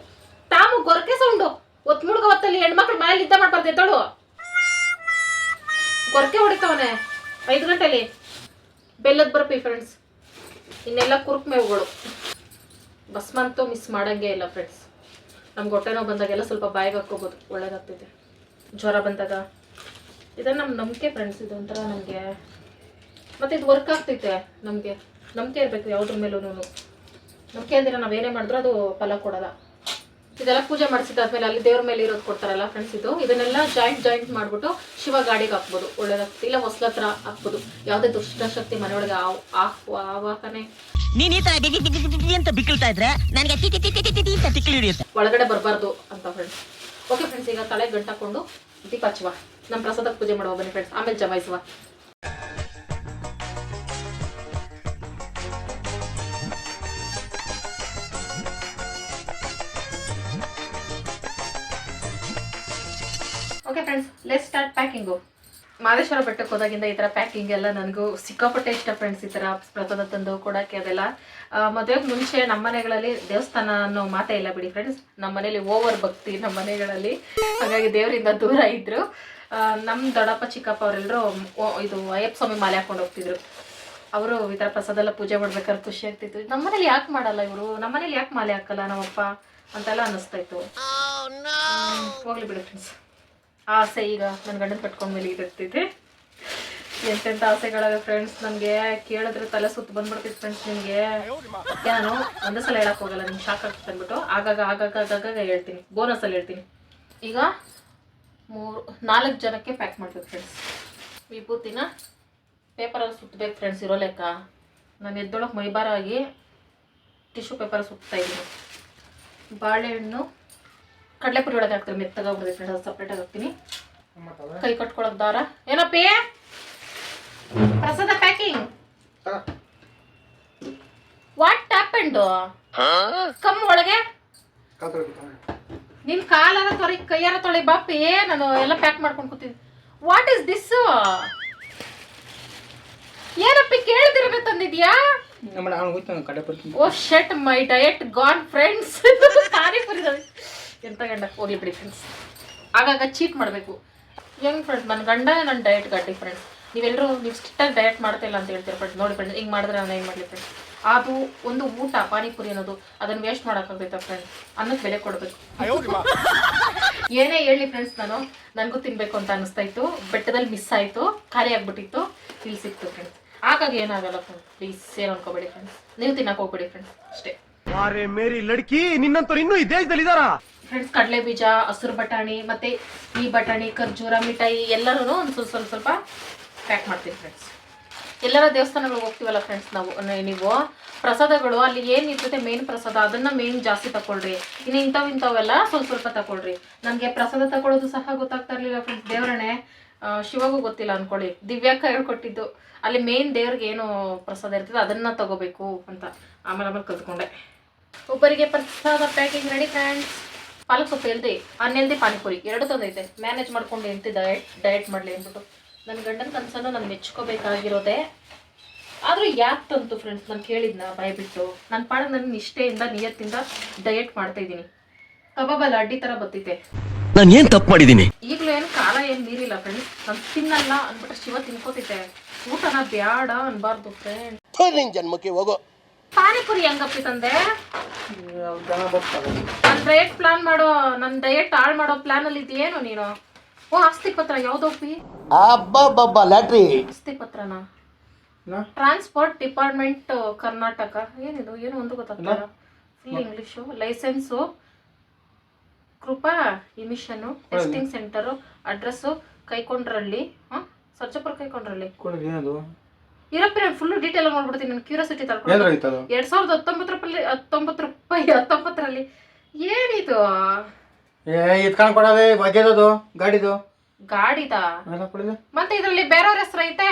ತಾಮು ಗೊರಕೆ ಸೌಂಡು ಒತ್ ಮುಳುಗ ಹೊತ್ತಲ್ಲಿ ಹೆಣ್ಮಕ್ಳು ಮನೇಲಿ ಇದ್ದ ಮಾಡ್ಬಾರ್ದು, ಎದ್ದಳು. ಗೊರಕೆ ಹೊಡಿತಾವನೆ. ಐದು ಗಂಟೆಲಿ. ಬೆಲ್ಲದ ಬರ್ಫಿ ಫ್ರೆಂಡ್ಸ್ ಇನ್ನೆಲ್ಲ ಕುರುಕ್ ಮೇವುಗಳು. ಬಸ್ಮಂತು ಮಿಸ್ ಮಾಡಂಗೆ ಇಲ್ಲ ಫ್ರೆಂಡ್ಸ್ ನಮ್ಗೆ ಹೊಟ್ಟೆ ನೋವು ಬಂದಾಗೆಲ್ಲ ಸ್ವಲ್ಪ ಬಾಯಿಗೆ ಹಾಕೋಬೋದು ಒಳ್ಳೇದಾಗ್ತೈತೆ. ಜ್ವರ ಬಂದಾಗ ಇದು ನಮ್ಮ ನಂಬಿಕೆ ಫ್ರೆಂಡ್ಸ್ ಇದು ಒಂಥರ ನಮಗೆ. ಮತ್ತು ಇದು ವರ್ಕ್ ಆಗ್ತೈತೆ ನಮಗೆ. ನಂಬಿಕೆ ಇರಬೇಕು ಯಾವುದ್ರ ಮೇಲೂ ನಂಬಿಕೆ ಅಂದಿರ ಏನೇ ಮಾಡಿದ್ರು ಅದು ಫಲ ಕೊಡಲ್ಲ. ಇದೆಲ್ಲ ಪೂಜೆ ಮಾಡಿಸಿದಾದ್ಮೇಲೆ ಅಲ್ಲಿ ದೇವ್ರ ಮೇಲೆ ಇರೋದು ಕೊಡ್ತಾರಲ್ಲ ಫ್ರೆಂಡ್ಸ್ ಇದು. ಇದನ್ನೆಲ್ಲ ಜಾಯಿಂಟ್ ಜಾಯಿಂಟ್ ಮಾಡ್ಬಿಟ್ಟು ಶಿವ ಗಾಡಿಗೆ ಹಾಕ್ಬೋದು. ಒಳ್ಳೇದಾಗ್ತದೆ ಇಲ್ಲ ಹೊಸ್ಲ ಹತ್ರ ಹಾಕ್ಬೋದು. ಯಾವುದೇ ದುಷ್ಟಶಕ್ತಿ ಮನೆಯೊಳಗೆ ಆ ಆಹ್ ಆವಾಹನೆ. ನೀನ್ ಈ ತರ ಅಂತ ಬಿಕ್ಕಳ್ತಾ ಇದ್ರೆ ನನಗೆ ಅಂತ ಹಿಡಿಯುತ್ತೆ. ಒಳಗಡೆ ಬರಬಾರ್ದು ಅಂತ ಫ್ರೆಂಡ್ಸ್ ಓಕೆ ಫ್ರೆಂಡ್ಸ್ ಈಗ ತಲೆ ಗಂಟಾಕೊಂಡು ದೀಪ ಹಚ್ಚುವ ನಮ್ಮ ಪ್ರಸಾದಕ್ಕೆ ಪೂಜೆ ಮಾಡುವ ಬನ್ನಿ ಫ್ರೆಂಡ್ಸ್ ಆಮೇಲೆ ಜಮಾಯಿಸುವ okay friends let start packing Madeshwara ಬೆಟ್ಟಕ್ಕೆ ಹೋದಾಗಿಂದ ಈ ಥರ ಪ್ಯಾಕಿಂಗ್ ಎಲ್ಲ ನನಗೂ ಸಿಕ್ಕಾಪಟ್ಟೆ ಇಷ್ಟ ಫ್ರೆಂಡ್ಸ್ ಈ ಥರ ಪ್ರಸಾದ ತಂದು ಕೊಡೋಕ್ಕೆ ಅದೆಲ್ಲ. ಮದುವೆಗೆ ಮುಂಚೆ ನಮ್ಮ ಮನೆಗಳಲ್ಲಿ ದೇವಸ್ಥಾನ ಅನ್ನೋ ಮಾತೇ ಇಲ್ಲ ಬಿಡಿ ಫ್ರೆಂಡ್ಸ್ ನಮ್ಮ ಮನೇಲಿ ಓವರ್ ಭಕ್ತಿ ನಮ್ಮ ಮನೆಗಳಲ್ಲಿ. ಹಾಗಾಗಿ ದೇವರಿಂದ ದೂರ ಇದ್ದರು ನಮ್ಮ ದೊಡ್ಡಪ್ಪ ಚಿಕ್ಕಪ್ಪ ಅವರೆಲ್ಲರೂ ಇದು ಅಯ್ಯಪ್ಪ ಸ್ವಾಮಿ ಮಾಲೆ ಹಾಕೊಂಡು ಹೋಗ್ತಿದ್ರು. ಅವರು ಈ ಥರ ಪ್ರಸಾದ ಎಲ್ಲ ಪೂಜೆ ಮಾಡ್ಬೇಕಾದ್ರೆ ಖುಷಿ ಆಗ್ತಿತ್ತು. ನಮ್ಮ ಮನೇಲಿ ಯಾಕೆ ಮಾಡಲ್ಲ ಇವರು? ನಮ್ಮ ಮನೇಲಿ ಯಾಕೆ ಮಾಲೆ ಹಾಕಲ್ಲ ನಮ್ಮಪ್ಪ ಅಂತೆಲ್ಲ ಅನ್ನಿಸ್ತಾ ಇತ್ತು. ಹೋಗ್ಲಿ ಬಿಡಿ ಫ್ರೆಂಡ್ಸ್ ಆಸೆ ಈಗ ನನ್ನ ಗಂಡನ ಕಟ್ಕೊಂಡ್ಮೇಲೆ ಇರುತ್ತಿದೆ ಎಂತೆಂಥ ಆಸೆಗಳಾಗ ಫ್ರೆಂಡ್ಸ್ ನನಗೆ ಕೇಳಿದ್ರೆ ತಲೆ ಸುತ್ತ ಬಂದ್ಬಿಡ್ತೈತೆ ಫ್ರೆಂಡ್ಸ್ ನಿಮಗೆ. ನಾನು ಒಂದೇ ಸಲ ಹೇಳಕ್ ಹೋಗಲ್ಲ, ನಿಮ್ಗೆ ಶಾಕ್ ಆಗ್ತದೆ ಅಂದ್ಬಿಟ್ಟು. ಆಗಾಗ ಆಗಾಗ ಆಗಾಗ ಹೇಳ್ತೀನಿ. ಬೋನಸಲ್ಲಿ ಹೇಳ್ತೀನಿ. ಈಗ ಮೂರು, ನಾಲ್ಕು ಜನಕ್ಕೆ ಪ್ಯಾಕ್ ಮಾಡ್ಬೇಕು ಫ್ರೆಂಡ್ಸ್ ವಿಭೂತಿನ ಪೇಪರಲ್ಲಿ ಸುತ್ತಬೇಕು ಫ್ರೆಂಡ್ಸ್ ಇರೋ ಲೆಕ್ಕ. ನಾನು ಎದ್ದೊಳಗೆ ಮೈಬಾರಾಗಿ ಟಿಶ್ಯೂ ಪೇಪರ್ ಸುತ್ತಾ ಇದ್ದೀನಿ. ಬಾಳೆಹಣ್ಣು ಕಡಲೆಪುರಿ ಒಳಗೆ ಮೆತ್ತಗ ಮೆತ್ತಗಾಗ್ಬಿಡಿದೆ ಫ್ರೆಂಡ್ಸ್ ಸಪ್ರೇಟಾಗಿ ಹಾಕ್ತೀನಿ. ಕೈ ಕಟ್ಕೊಳಕ್ ದಾರ. ಏನಪ್ಪಿ ಪ್ರಸಾದ ಪ್ಯಾಕಿಂಗ್ ವಾಟ್ ಹ್ಯಾಪೆಂಡ್ ಕಮ್ ಒಳಗೆ? ನಿನ್ ಕಾಲಾರ ತೊರಿ ಕೈಯಾರ ತೊಳಿ ಬಾಪಿ ನಾನು ಎಲ್ಲ ಪ್ಯಾಕ್ ಮಾಡ್ಕೊಂಡು ಕೂತಿದ್ದೆ. ವಾಟ್ ಇಸ್ ದಿಸ್ ಏನಪ್ಪಿ ಕೇಳಿದಿರನೆ ತಂದಿದ್ಯಾ? ಓ shit my diet gone friends panipuri ಎಂತ ಗಂಡ? ಹೋಗ್ಲಿ ಬಿಡಿ ಫ್ರೆಂಡ್ಸ್ ಆಗಾಗ ಚೀಟ್ ಮಾಡಬೇಕು. ಹೆಂಗ್ ಫ್ರೆಂಡ್ಸ್ ನನ್ನ ಗಂಡ ನನ್ನ ಡಯಟ್ ಗಡ್ಡಿ ಫ್ರೆಂಡ್ಸ್ ನೀವೆಲ್ಲರೂ ನೀವು ಸ್ಟ್ರಿಕ್ಟಾಗಿ ಡಯಟ್ ಮಾಡ್ತಿಲ್ಲ ಅಂತ ಹೇಳ್ತೀರ ಫ್ರೆಂಡ್ಸ್ ನೋಡಿ ಫ್ರೆಂಡ್ಸ್ ಹಿಂಗೆ ಮಾಡಿದ್ರೆ ನಾನು ಹೆಂಗೆ ಮಾಡಲಿ ಫ್ರೆಂಡ್ಸ್ ಅದು ಒಂದು ಊಟ ಪಾನಿಪುರಿ ಅನ್ನೋದು. ಅದನ್ನು ವೇಸ್ಟ್ ಮಾಡೋಕ್ಕಾಗೈತಾ ಫ್ರೆಂಡ್ಸ್ ಅನ್ನಕ್ಕೆ ಬೆಲೆ ಕೊಡಬೇಕು. <laughs> ಏನೇ ಹೇಳಿ ಫ್ರೆಂಡ್ಸ್ ನಾನು. ನನಗೂ ತಿನ್ಬೇಕು ಅಂತ ಅನಿಸ್ತಾ ಇತ್ತು. ಬೆಟ್ಟದಲ್ಲಿ ಮಿಸ್ ಆಯಿತು. ಖಾಲಿ ಆಗಿಬಿಟ್ಟಿತ್ತು. ಇಲ್ಲಿ ಸಿಕ್ತು ಫ್ರೆಂಡ್ಸ್ ಹಾಗಾಗಿ ಏನಾಗಲ್ಲ ಫ್ರೆಂಡ್ಸ್ ಪ್ಲೀಸ್ ಏನು ಅನ್ಕೋಬೇಡಿ ಫ್ರೆಂಡ್ಸ್ ನೀವು ತಿನ್ನಕ್ಕೆ ಹೋಗ್ಬೇಡಿ ಫ್ರೆಂಡ್ಸ್ ಅಷ್ಟೇ. ಮೇರಿ ಲಡ್ಕಿ ನಿನ್ನಂತವ್ರು ಇನ್ನೂ ಈ ದೇಶದಲ್ಲಿ ಇದಾರಾ ಫ್ರೆಂಡ್ಸ್ ಕಡಲೆ ಬೀಜ, ಹಸಿರು ಬಟಾಣಿ, ಮತ್ತೆ ಈ ಬಟಾಣಿ, ಖರ್ಜೂರ, ಮಿಠಾಯಿ ಎಲ್ಲರೂ ಒಂದು ಸ್ವಲ್ಪ ಸ್ವಲ್ಪ ಸ್ವಲ್ಪ ಪ್ಯಾಕ್ ಮಾಡ್ತೀನಿ ಫ್ರೆಂಡ್ಸ್ ಎಲ್ಲರ ದೇವಸ್ಥಾನಗಳಿಗೆ ಹೋಗ್ತೀವಲ್ಲ ಫ್ರೆಂಡ್ಸ್ ನಾವು ನೀವು? ಪ್ರಸಾದಗಳು, ಅಲ್ಲಿ ಏನು ಇರ್ತದೆ ಮೇನ್ ಪ್ರಸಾದ, ಅದನ್ನು ಮೇನ್ ಜಾಸ್ತಿ ತಗೊಳ್ರಿ ಇನ್ನು ಇಂಥವು ಇಂಥವೆಲ್ಲ ಸ್ವಲ್ಪ ಸ್ವಲ್ಪ ತಗೊಳ್ರಿ ನನಗೆ ಪ್ರಸಾದ ತಗೊಳ್ಳೋದು ಸಹ ಗೊತ್ತಾಗ್ತಾ ಇರಲಿಲ್ಲ ಫ್ರೆಂಡ್ಸ್ ದೇವರಣೆ ಶಿವಗೂ ಗೊತ್ತಿಲ್ಲ ಅಂದ್ಕೊಳ್ಳಿ ದಿವ್ಯಾಕ ಹೇಳ್ಕೊಟ್ಟಿದ್ದು, ಅಲ್ಲಿ ಮೇನ್ ದೇವ್ರಿಗೆ ಏನು ಪ್ರಸಾದ ಇರ್ತದೆ ಅದನ್ನು ತಗೋಬೇಕು ಅಂತ. ಆಮೇಲೆ ಆಮೇಲೆ ಕಲ್ತ್ಕೊಂಡೆ. ಒಬ್ಬರಿಗೆ ಪ್ರಸಾದ ಪ್ಯಾಕಿಂಗ್ ರೆಡಿ ಫ್ರೆಂಡ್ಸ್ ಪಾಲಕ್ ಸೊಪ್ಪು ಎಲ್ದಿ ಹನ್ನೆಲ್ದಿ ಪಾನಿಪುರಿ. ಎರಡು ತಂದೈತೆ. ಮ್ಯಾನೇಜ್ ಮಾಡ್ಕೊಂಡು ಎಂತಿ ಡಯಟ್ ಡಯಟ್ ಮಾಡಲಿ ಅಂದ್ಬಿಟ್ಟು. ನನ್ನ ಗಂಡನ ಕನಸನ್ನು ನಾನು ಮೆಚ್ಕೋಬೇಕಾಗಿರೋದೆ. ಆದರೂ ಯಾಕೆ ತಂತು ಫ್ರೆಂಡ್ಸ್ ನಾನು ಕೇಳಿದ್ನ ಬಾಯ್ಬಿಟ್ಟು. ನನ್ನ ಪಾಡ ನನ್ನ ನಿಷ್ಠೆಯಿಂದ ನಿಯತ್ತಿಂದ ಡಯಟ್ ಮಾಡ್ತಾ ಇದ್ದೀನಿ. ಕಬಾಬ್ ಅಲ್ಲ ಅಡ್ಡಿ ಥರ ಬತ್ತಿದೆ ನಾನು ಏನು ತಪ್ಪು ಮಾಡಿದ್ದೀನಿ? ಈಗಲೂ ಏನು ಕಾಲ ಏನು ನೀರಿಲ್ಲ ಫ್ರೆಂಡ್ಸ್ ನಾನು ತಿನ್ನಲ್ಲ ಅಂದ್ಬಿಟ್ಟು ಶಿವ ತಿನ್ಕೋತಿದ್ದೆ. ಊಟನ ಬ್ಯಾಡ ಅನ್ಬಾರ್ದು ಫ್ರೆಂಡ್ ಜನ್ಮಕ್ಕೆ ಹೋಗೋ. ಪಾನಿಪುರಿ ಹೆಂಗಪ್ಪಿ ತಂದೆ? ನನ್ ನನ್ನ ಡಯಟ್ ಪ್ಲಾನ್ ಮಾಡೋ ನನ್ ಡಯಟ್ ಹಾಳ್ ಮಾಡೋ ಪ್ಲಾನ್ ಅಲ್ಲಿ ಇದೆಯೇನು ನೀನು? ಓ ಆಸ್ತಿ ಪತ್ರ ಯಾವ್ದೋಪಿ ಅಬ್ಬಬ್ಬಬ್ಬ ಲ್ಯಾಟ್ರಿ. ಆಸ್ತಿ ಪತ್ರನಾ? Transport department Karnataka. ಏನಿದು? ಏನು ಒಂದು ಗೊತ್ತಾಗ್ತಿಲ್ಲ full English licence Krupa emission testing centre address ಕೈಕೊಂಡ್ರಲ್ಲಿ ಸ್ವಚ್ಛಪುರ ಸರ್ಜಪುರ ಕೈಕೊಂಡ್ರಲ್ಲಿ ಏನದು ಇರಪ್ಪ ಫುಲ್ ಡೀಟೇಲ್ ಮಾಡ್ಬಿಡ್ತೀನಿ ನನ್ನ ಕ್ಯೂರಿಯಾಸಿಟಿ ಏನ್ರ ಎರಡು ಐತದು ಎರಡ್ ಸಾವಿರದ ಹತ್ತೊಂಬತ್ತು ರೂಪಾಯಿ ಹತ್ತೊಂಬತ್ತು ರೂಪಾಯಿ ಹತ್ತೊಂಬತ್ತರಲ್ಲಿ. ಏನಿದು? ಏ ಇದ್ಕೊಂಡು ಕೊಡೋದೆ ಬಗ್ಗೆದದು ಗಾಡಿದು. ಗಾಡಿದ? ಮತ್ತೆ ಇದರಲ್ಲಿ ಬೇರೆಯವ್ರ ಹೆಸರು ಐತೆ?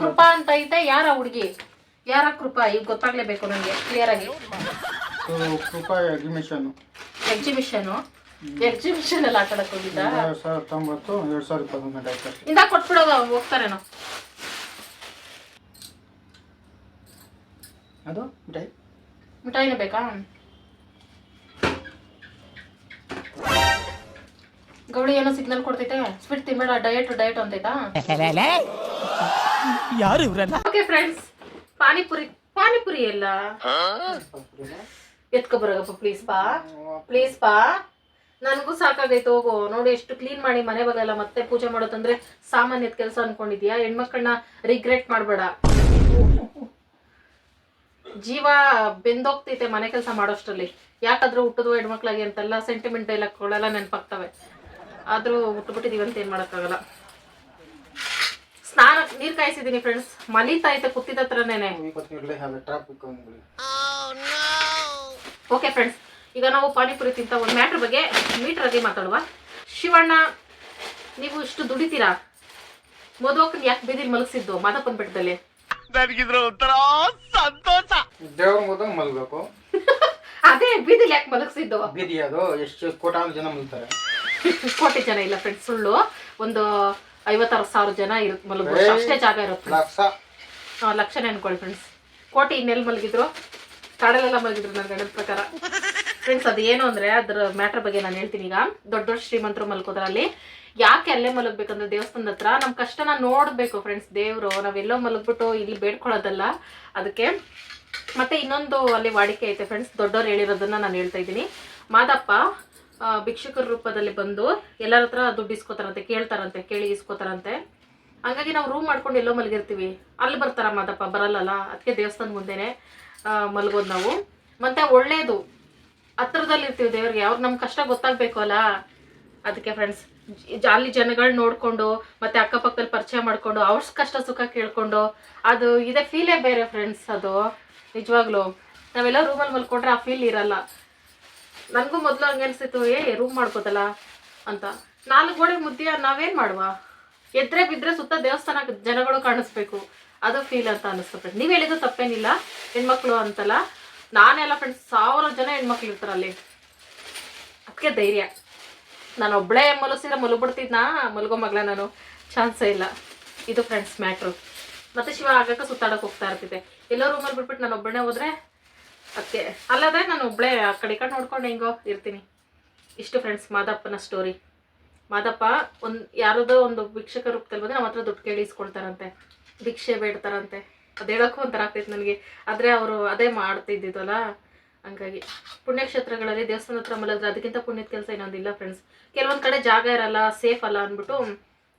ಕೃಪಾ ಅಂತ ಐತೆ? ಯಾರ ಹುಡುಗಿ? ಯಾರ ಕೃಪಾ? ಈಗ ಗೊತ್ತಾಗ್ಲೇಬೇಕು ನನಗೆ ಕ್ಲಿಯರ್ ಆಗಿ. ಕೃಪಾ ಎಕ್ಸಿಬಿಷನ್ ಎಕ್ಸಿಬಿಷನ್ ಎಕ್ಸಿಬಿಷನ್ ಎಲ್ಲ ಆಟ ಆಡಕ್ ಹೋಗಿದ್ದ? ಎರಡು ಸಾವಿರದ ಹತ್ತೊಂಬತ್ತು ಎರಡು ಸಾವಿರದ ಇಪ್ಪತ್ತೊಂದು ಗಂಟೆ ಆಯ್ತು. ಅಷ್ಟೇ ಇಂದ ಕೊಟ್ಬಿಡೋದು ಹೋಗ್ತಾರೇನೋ. ಅದು ಮಿಠಾಯಿ. ಮಿಠಾಯಿನ ಬೇಕಾ? ಗೌಡಿ ಏನೋ ಸಿಗ್ನಲ್ ಕೊಡ್ತೈತೆ. ಸ್ವೀಟ್ ತಿನ್ಬೇಡ ಡಯಟ್ ಡಯಟ್ ಅಂತೈತಾ? <laughs> ಯಾರು ಇವ್ರಲ್ಲ ಓಕೆ ಫ್ರೆಂಡ್ಸ್ ಪಾನಿಪುರಿ ಪಾನಿಪುರಿ ಎಲ್ಲ. ಎತ್ಕೊ ಬರೋಗಪ್ಪ ಪ್ಲೀಸ್ ಪಾ ಪ್ಲೀಸ್ ಪಾ ನನಗೂ ಸಾಕಾಗೈತೆ ಹೋಗು. ನೋಡಿ ಎಷ್ಟು ಕ್ಲೀನ್ ಮಾಡಿ ಮನೆ ಬಗಲ್ಲ ಮತ್ತೆ ಪೂಜೆ ಮಾಡೋದಂದ್ರೆ ಸಾಮಾನ್ಯದ ಕೆಲಸ ಅನ್ಕೊಂಡಿದ್ಯಾ ಹೆಣ್ಮಕ್ಳನ್ನ ರಿಗ್ರೆಟ್ ಮಾಡಬೇಡ. ಜೀವ ಬೆಂದೋಗ್ತೈತೆ ಮನೆ ಕೆಲಸ ಮಾಡೋಷ್ಟರಲ್ಲಿ. ಯಾಕಾದ್ರೂ ಹುಟ್ಟದು ಹೆಣ್ಮಕ್ಳಾಗಿ ಅಂತೆಲ್ಲ ಸೆಂಟಿಮೆಂಟ್ ಡೈಲಾಗ್ಗಳೆಲ್ಲ ನೆನಪಾಗ್ತವೆ. ಆದ್ರೂ ಹುಟ್ಟುಬಿಟ್ಟಿದೀವಿ ಅಂತ ಏನ್ ಮಾಡೋಕ್ಕಾಗಲ್ಲ. ಸ್ನಾನ ನೀರ್ ಕಾಯಿಸಿದೀನಿ ಫ್ರೆಂಡ್ಸ್ ಮಲೀತಾ ಐತೆ ಕುತ್ತಿದ ಹತ್ರನೇ ಓಕೆ ಫ್ರೆಂಡ್ಸ್ ಈಗ ನಾವು ಪಾನಿಪುರಿ ತಿಂತ ಒಂದು ಮ್ಯಾಟ್ರ್ ಬಗ್ಗೆ ಮೀಟ್ರಲ್ಲಿ ಆಗಿ ಮಾತಾಡುವ. ಶಿವಣ್ಣ ನೀವು ಇಷ್ಟು ದುಡಿತೀರಾ? ಮದುವಕ್ಕನ್ ಯಾಕೆ ಬೀದಿಲಿ ಮಲಗಿಸಿದ್ದು ಮಾದಪ್ಪನ ಬೆಟ್ಟದಲ್ಲಿ? ನನಗಿದ್ರ ಒಂಥರ ಸಂತೋಷ. ದೇವ್ರ ಮುದಾಗ ಮಲ್ಬೇಕು <laughs> ಅದೇ ಬೀದಿಲಿ ಯಾಕೆ ಮಲಗಿಸಿದ್ದು? ಬೀದಿ ಅದು ಎಷ್ಟು ಕೋಟಾನು ಜನ ಮಲ್ತಾರೆ. ಕೋಟಿ ಜನ ಇಲ್ಲ ಫ್ರೆಂಡ್ಸ್ ಸುಳ್ಳು. ಒಂದು ಐವತ್ತಾರು ಸಾವಿರ ಜನ ಇರುತ್ತೆ ಮಲಗಬಹುದು ಅಷ್ಟೇ ಜಾಗ ಇರುತ್ತೆ. ಲಕ್ಷ. ಆ, ಲಕ್ಷನೇ ಅನ್ಕೊಳ್ಳಿ ಫ್ರೆಂಡ್ಸ್ ಕೋಟಿ ಇನ್ನೆಲ್ಲಿ ಮಲಗಿದ್ರು? ಕಾಡಲೆಲ್ಲ ಮಲಗಿದ್ರು ನನ್ನ ಗಣದ ಪ್ರಕಾರ. ಫ್ರೆಂಡ್ಸ್ ಅದೇನು ಅಂದ್ರೆ ಅದ್ರ ಮ್ಯಾಟ್ರ್ ಬಗ್ಗೆ ನಾನು ಹೇಳ್ತೀನಿ ಈಗ. ದೊಡ್ಡ ದೊಡ್ಡ ಶ್ರೀಮಂತರು ಮಲ್ಕೋದ್ರಲ್ಲಿ. ಯಾಕೆ ಅಲ್ಲೇ ಮಲಗಬೇಕಂದ್ರೆ ದೇವಸ್ಥಾನದ ಹತ್ರ? ನಮ್ಮ ಕಷ್ಟನ ನೋಡಬೇಕು ಫ್ರೆಂಡ್ಸ್ ದೇವರು. ನಾವೆಲ್ಲೋ ಮಲಗ್ಬಿಟ್ಟು ಇಲ್ಲಿ ಬೇಡ್ಕೊಳ್ಳೋದಲ್ಲ. ಅದಕ್ಕೆ ಮತ್ತೆ ಇನ್ನೊಂದು ಅಲ್ಲಿ ವಾಡಿಕೆ ಐತೆ ಫ್ರೆಂಡ್ಸ್ ದೊಡ್ಡವ್ರು ಹೇಳಿರೋದನ್ನ ನಾನು ಹೇಳ್ತಾ ಇದ್ದೀನಿ. ಮಾದಪ್ಪ ಭಿಕ್ಷುಕರ ರೂಪದಲ್ಲಿ ಬಂದು ಎಲ್ಲರ ಹತ್ರ ದುಡ್ಡು ಇಸ್ಕೋತಾರಂತೆ, ಕೇಳ್ತಾರಂತೆ, ಕೇಳಿ ಇಸ್ಕೋತಾರಂತೆ. ಹಂಗಾಗಿ ನಾವು ರೂಮ್ ಮಾಡ್ಕೊಂಡು ಎಲ್ಲೋ ಮಲಗಿರ್ತೀವಿ. ಅಲ್ಲಿ ಬರ್ತಾರ ಮಾದಪ್ಪ? ಬರಲ್ಲಲ್ಲ? ಅದಕ್ಕೆ ದೇವಸ್ಥಾನ ಮುಂದೆನೆ ಮಲಗೋದು ನಾವು. ಮತ್ತೆ ಒಳ್ಳೇದು. ಹತ್ರದಲ್ಲಿ ಇರ್ತೀವಿ ದೇವ್ರಿಗೆ ಅವ್ರು ನಮ್ಮ ಕಷ್ಟ ಗೊತ್ತಾಗ್ಬೇಕು ಅಲ್ಲ ಅದಕ್ಕೆ ಫ್ರೆಂಡ್ಸ್ ಅಲ್ಲಿ ಜನಗಳು ನೋಡ್ಕೊಂಡು, ಮತ್ತೆ ಅಕ್ಕಪಕ್ಕದಲ್ಲಿ ಪರಿಚಯ ಮಾಡ್ಕೊಂಡು ಅವ್ರ ಕಷ್ಟ ಸುಖ ಕೇಳ್ಕೊಂಡು, ಅದು ಇದೇ ಫೀಲೇ ಬೇರೆ ಫ್ರೆಂಡ್ಸ್ ಅದು, ನಿಜವಾಗ್ಲು. ನಾವೆಲ್ಲ ರೂಮಲ್ಲಿ ಮಲ್ಕೊಂಡ್ರೆ ಆ ಫೀಲ್ ಇರಲ್ಲ. ನನಗೂ ಮೊದಲು ಹಂಗೆ ಅನಿಸ್ತಿತ್ತು ಏ ರೂಮ್ ಮಾಡ್ಕೋತಲ್ಲ ಅಂತ. ನಾಲ್ಕು ಗೋಡೆ ಮುದ್ದೆ ನಾವೇನು ಮಾಡುವ? ಎದ್ರೆ ಬಿದ್ರೆ ಸುತ್ತ ದೇವಸ್ಥಾನ ಜನಗಳು ಕಾಣಿಸ್ಬೇಕು. ಅದು ಫೀಲ್ ಅಂತ ಅನಿಸ್ತು ಫ್ರೆಂಡ್ಸ್ ನೀವು ಹೇಳಿದ್ದು ತಪ್ಪೇನಿಲ್ಲ, ಹೆಣ್ಮಕ್ಳು ಅಂತಲ್ಲ. ನಾನೆಲ್ಲ ಫ್ರೆಂಡ್ಸ್ ಸಾವಿರ ಜನ ಹೆಣ್ಮಕ್ಳು ಇರ್ತಾರೆ ಅಲ್ಲಿ ಅದಕ್ಕೆ ಧೈರ್ಯ. ನಾನು ಒಬ್ಬಳೇ ಮಲಗಿಸಿದ್ರೆ ಮಲಗ್ಬಿಡ್ತಿದ್ನಾ? ಮಲಗೋ ಮಗಳ ನಾನು. ಚಾನ್ಸೇ ಇಲ್ಲ. ಇದು ಫ್ರೆಂಡ್ಸ್ ಮ್ಯಾಟ್ರು ಮತ್ತೆ ಶಿವ ಆಗಕ್ಕೆ ಸುತ್ತಾಡಕ್ಕೆ ಹೋಗ್ತಾ ಇರ್ತಿದ್ದೆ. ಎಲ್ಲೋ ರೂಮಲ್ಲಿ ಬಿಟ್ಬಿಟ್ಟು ನಾನು ಒಬ್ಬಳೇ ಹೋದ್ರೆ ಅದಕ್ಕೆ ಅಲ್ಲದೆ ನಾನು ಒಬ್ಬಳೇ ಆ ಕಡೆ ಕಡೆ ನೋಡ್ಕೊಂಡು ಹೆಂಗೋ ಇರ್ತೀನಿ. ಇಷ್ಟು ಫ್ರೆಂಡ್ಸ್ ಮಾದಪ್ಪನ ಸ್ಟೋರಿ ಮಾದಪ್ಪ ಒಂದು ಯಾರದೋ ಒಂದು ಭಿಕ್ಷಕ ರೂಪದಲ್ಲಿ ಬಂದ್ರೆ ನಮ್ಮ ಹತ್ರ ದುಡ್ಡು ಕೇಳಿಸ್ಕೊಳ್ತಾರಂತೆ. ಭಿಕ್ಷೆ ಬೇಡ್ತಾರಂತೆ. ಅದು ಹೇಳೋಕ್ಕೂ ಒಂಥರ ಆಗ್ತೈತೆ ನನಗೆ. ಆದರೆ ಅವರು ಅದೇ ಮಾಡ್ತಿದ್ದಿದ್ದಲ್ಲ ಹಂಗಾಗಿ ಪುಣ್ಯಕ್ಷೇತ್ರಗಳಲ್ಲಿ ದೇವಸ್ಥಾನ ಹತ್ರ ಮಲಗಿದ್ರೆ ಅದಕ್ಕಿಂತ ಪುಣ್ಯದ ಕೆಲಸ ಇನ್ನೊಂದಿಲ್ಲ ಫ್ರೆಂಡ್ಸ್ ಕೆಲವೊಂದು ಕಡೆ ಜಾಗ ಇರಲ್ಲ ಸೇಫ್ ಅಲ್ಲ ಅಂದ್ಬಿಟ್ಟು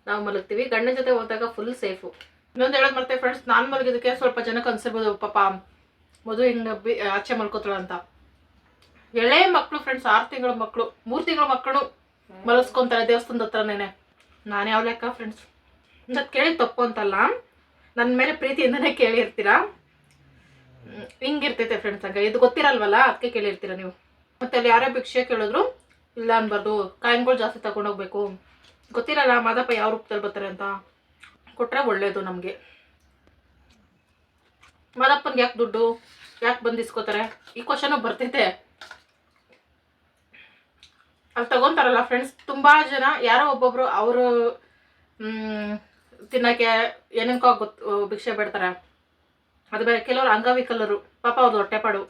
ನಾವು ಮಲಗ್ತೀವಿ. ಗಂಡನ ಜೊತೆ ಹೋದಾಗ ಫುಲ್ ಸೇಫು ಇನ್ನೊಂದು ಹೇಳೋದು ಮತ್ತೆ ಫ್ರೆಂಡ್ಸ್ ನಾನು ಮಲಗಿದ್ದಕ್ಕೆ ಸ್ವಲ್ಪ ಜನಕ್ಕೆ ಅನ್ಸಿರ್ಬೋದು ಪಾಪ ಮದುವೆ ಹಿಂಗೆ ಬಿ ಆಚೆ ಮಲ್ಕೋತಾಳ ಅಂತ. ಎಳೆ ಮಕ್ಕಳು ಫ್ರೆಂಡ್ಸ್ ಆರು ತಿಂಗಳ ಮಕ್ಕಳು ಮೂರು ತಿಂಗಳ ಮಕ್ಕಳು ಮಲಗಿಸ್ಕೊಂತಾರೆ ದೇವಸ್ಥಾನದ ಹತ್ರನೇನೆ. ನಾನು ಯಾವ ಲೆಕ್ಕ ಫ್ರೆಂಡ್ಸ್ ಅದು ಕೇಳಿ ತಪ್ಪು ಅಂತಲ್ಲ. ನನ್ನ ಮೇಲೆ ಪ್ರೀತಿಯಿಂದನೇ ಕೇಳಿರ್ತೀರಾ? ಹಿಂಗಿರ್ತೈತೆ ಫ್ರೆಂಡ್ಸ್ ಹಂಗೆ. ಇದು ಗೊತ್ತಿರಲ್ವಲ್ಲ? ಅದಕ್ಕೆ ಕೇಳಿರ್ತೀರ ನೀವು? ಮತ್ತೆ ಅಲ್ಲಿ ಯಾರೇ ಭಿಕ್ಷೆ ಕೇಳಿದ್ರು, ಇಲ್ಲ ಅನ್ಬಾರ್ದು, ಕಾಯಿನ್ಗಳು ಜಾಸ್ತಿ ತಗೊಂಡೋಗ್ಬೇಕು ಗೊತ್ತಿರಲ್ಲ, ಮಾದಪ್ಪ ಯಾವ ರೂಪದಲ್ಲಿ ಬರ್ತಾರೆ ಅಂತ. ಕೊಟ್ಟರೆ ಒಳ್ಳೇದು ನಮಗೆ. ಮಾದಪ್ಪನ್ಗೆ ಯಾಕೆ ದುಡ್ಡು? ಯಾಕೆ ಬಂದಿಸ್ಕೋತಾರೆ ಈ ಕ್ವಶನು ಬರ್ತೈತೆ. ಅಲ್ಲಿ ತಗೊಂತಾರಲ್ಲ ಫ್ರೆಂಡ್ಸ್ ತುಂಬಾ ಜನ, ಯಾರೋ ಒಬ್ಬೊಬ್ರು ಅವರು ತಿನ್ನಕ್ಕೆ ಏನೇನ್ಕೋ ಗೊತ್ತು ಭಿಕ್ಷೆ ಬಿಡ್ತಾರೆ. ಅದು ಬೇರೆ ಕೆಲವರು ಅಂಗವಿಕಲರು ಪಾಪ ಅವ್ರದ್ದು ಹೊಟ್ಟೆಪಾಡು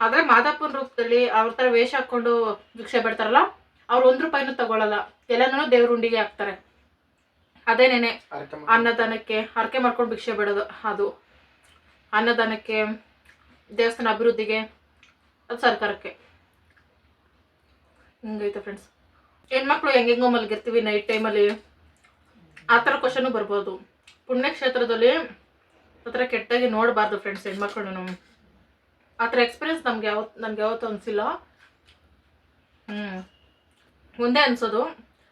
ಆದರೆ ಮಾದಪ್ಪನ ರೂಪದಲ್ಲಿ ಅವ್ರ ಥರ ವೇಷ ಹಾಕ್ಕೊಂಡು ಭಿಕ್ಷೆ ಬಿಡ್ತಾರಲ್ಲ ಅವ್ರು ಒಂದು ರೂಪಾಯಿನೂ ತಗೊಳಲ್ಲ. ಎಲ್ಲನೂ ದೇವ್ರ ಉಂಡಿಗೆ ಹಾಕ್ತಾರೆ. ಅದೇನೇನೆ ಅನ್ನದಾನಕ್ಕೆ ಹರಕೆ ಮಾಡ್ಕೊಂಡು ಭಿಕ್ಷೆ ಬಿಡೋದು ಅದು. ಅನ್ನದಾನಕ್ಕೆ ದೇವಸ್ಥಾನ ಅಭಿವೃದ್ಧಿಗೆ ಅದು ಸರ್ಕಾರಕ್ಕೆ. ಹಿಂಗೈತೆ ಫ್ರೆಂಡ್ಸ್ ಹೆಣ್ಮಕ್ಳು ಹೆಂಗೆಂಗೋ ಮಲಗಿರ್ತೀವಿ ನೈಟ್ ಟೈಮಲ್ಲಿ ಆ ಥರ ಕ್ವಶನು ಬರ್ಬೋದು. ಪುಣ್ಯಕ್ಷೇತ್ರದಲ್ಲಿ ಆ ಥರ ಕೆಟ್ಟಾಗಿ ನೋಡಬಾರ್ದು ಫ್ರೆಂಡ್ಸ್ ಹೆಣ್ಮಕ್ಳು ಆ ಥರ ಎಕ್ಸ್ಪೀರಿಯನ್ಸ್ ನಮ್ಗೆ ಯಾವತ್ತು ನಮ್ಗೆ ಯಾವತ್ತೂ ಅನಿಸಿಲ್ಲ. ಹ್ಞೂ ಮುಂದೆ ಅನ್ಸೋದು,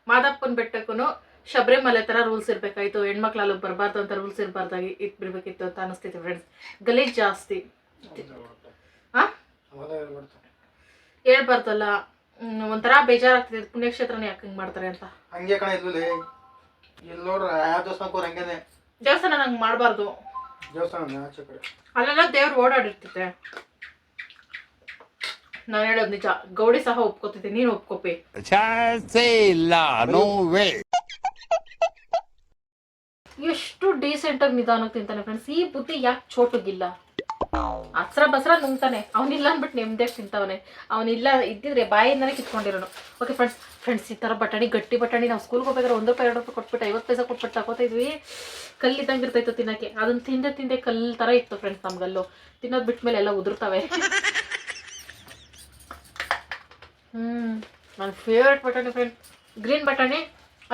ಮಾದಪ್ಪನ ಬೆಟ್ಟಕ್ಕೂ ಶಬರಿಮಲೆ ಥರ ರೂಲ್ಸ್ ಇರಬೇಕಾಯ್ತು. ಹೆಣ್ಮಕ್ಳು ಅಲ್ಲಿಗೆ ಬರಬಾರ್ದು ಅಂತ ರೂಲ್ಸ್ ಇರಬಾರ್ದಾಗಿ ಇಟ್ಬಿರ್ಬೇಕಿತ್ತು ಅಂತ ಅನಿಸ್ತಿತ್ತು ಫ್ರೆಂಡ್ಸ್ ಗಲೀಜ್ ಜಾಸ್ತಿ. ಹಾಂ. ಹೇಳ್ಬಾರ್ದಲ್ಲ. ಒಂಥರ ಬೇಜಾರಾಗ್ತಿದೆ. ಪುಣ್ಯಕ್ಷೇತ್ರನೇ ಯಾಕೆ ಹಿಂಗೆ ಮಾಡ್ತಾರೆ ಅಂತ. ಹಂಗೆ ಕಣ ಇಲ್ಲಿ ನೋಡ್ರ ಯಾವ ದೇವಸ್ಥಾನಕ್ಕೂ ಹಂಗೇನೆ. ದೇವಸ್ಥಾನ ನಂಗೆ ಮಾಡಬಾರ್ದು. ದೇವಸ್ಥಾನ ಆಚೆ ಕಡೆ. ಅಲ್ಲೆಲ್ಲ ದೇವ್ರು ಓಡಾಡಿರ್ತೈತೆ ನಾನು ಹೇಳೋದು ನಿಜ ಗೌಡಿ ಸಹ ಒಪ್ಕೋತಿದ್ದೆ ನೀನು ಒಪ್ಕೋಪಿ ಚಾನ್ಸೇ ಇಲ್ಲ ನೋ ವೇ. ಎಷ್ಟು ಡೀಸೆಂಟ್ ಆಗಿ ನಿಧಾನಕ್ಕೆ ತಿಂತಾನೆ ಫ್ರೆಂಡ್ಸ್ ಈ ಬುದ್ಧಿ ಯಾಕೆ ಚೋಟುಗಿಲ್ಲ? ಹಸ್ರ ಬಸ್ರ ನುಂಗ್ತಾನೆ. ಅವನಿಲ್ಲ ಅಂದ್ಬಿಟ್ಟು ನೆಮ್ಮದಿಯಾಗಿ ತಿಂತವನೆ. ಅವನಿಲ್ಲ ಇದ್ದಿದ್ರೆ ಬಾಯಿಂದನೇ ಕಿತ್ಕೊಂಡಿರೋನು. ಓಕೆ ಫ್ರೆಂಡ್ಸ್ ಫ್ರೆಂಡ್ಸ್ ಈ ಥರ ಬಟಾಣಿ, ಗಟ್ಟಿ ಬಟಾಣಿ, ನಾವು ಸ್ಕೂಲ್ಗೆ ಹೋಗ್ಬೇಕಾದ್ರೆ ಒಂದು ರೂಪಾಯಿ, ಎರಡು ರೂಪಾಯಿ ಕೊಟ್ಬಿಟ್ಟು ಐವತ್ತು ಪೈಸೆ ಕೊಟ್ಬಿಟ್ಟು ತಗೋತಾ ಇದ್ವಿ ಕಲ್ಲಿದ್ದಂಗೆ ಇರ್ತಾಯಿತ್ತು ತಿನ್ನೋಕ್ಕೆ. ಅದನ್ನು ತಿಂದೆ ತಿಂದೆ ಕಲ್ಲು ಥರ ಇತ್ತು ಫ್ರೆಂಡ್ಸ್ ನಮಗಲ್ಲೂ. ತಿನ್ನೋದು ಬಿಟ್ಮೇಲೆ ಎಲ್ಲ ಉದುರ್ತವೆ. ಹ್ಞೂ ನನ್ನ ಫೇವ್ರೆಟ್ ಬಟಾಣಿ ಫ್ರೆಂಡ್ ಗ್ರೀನ್ ಬಟಾಣಿ,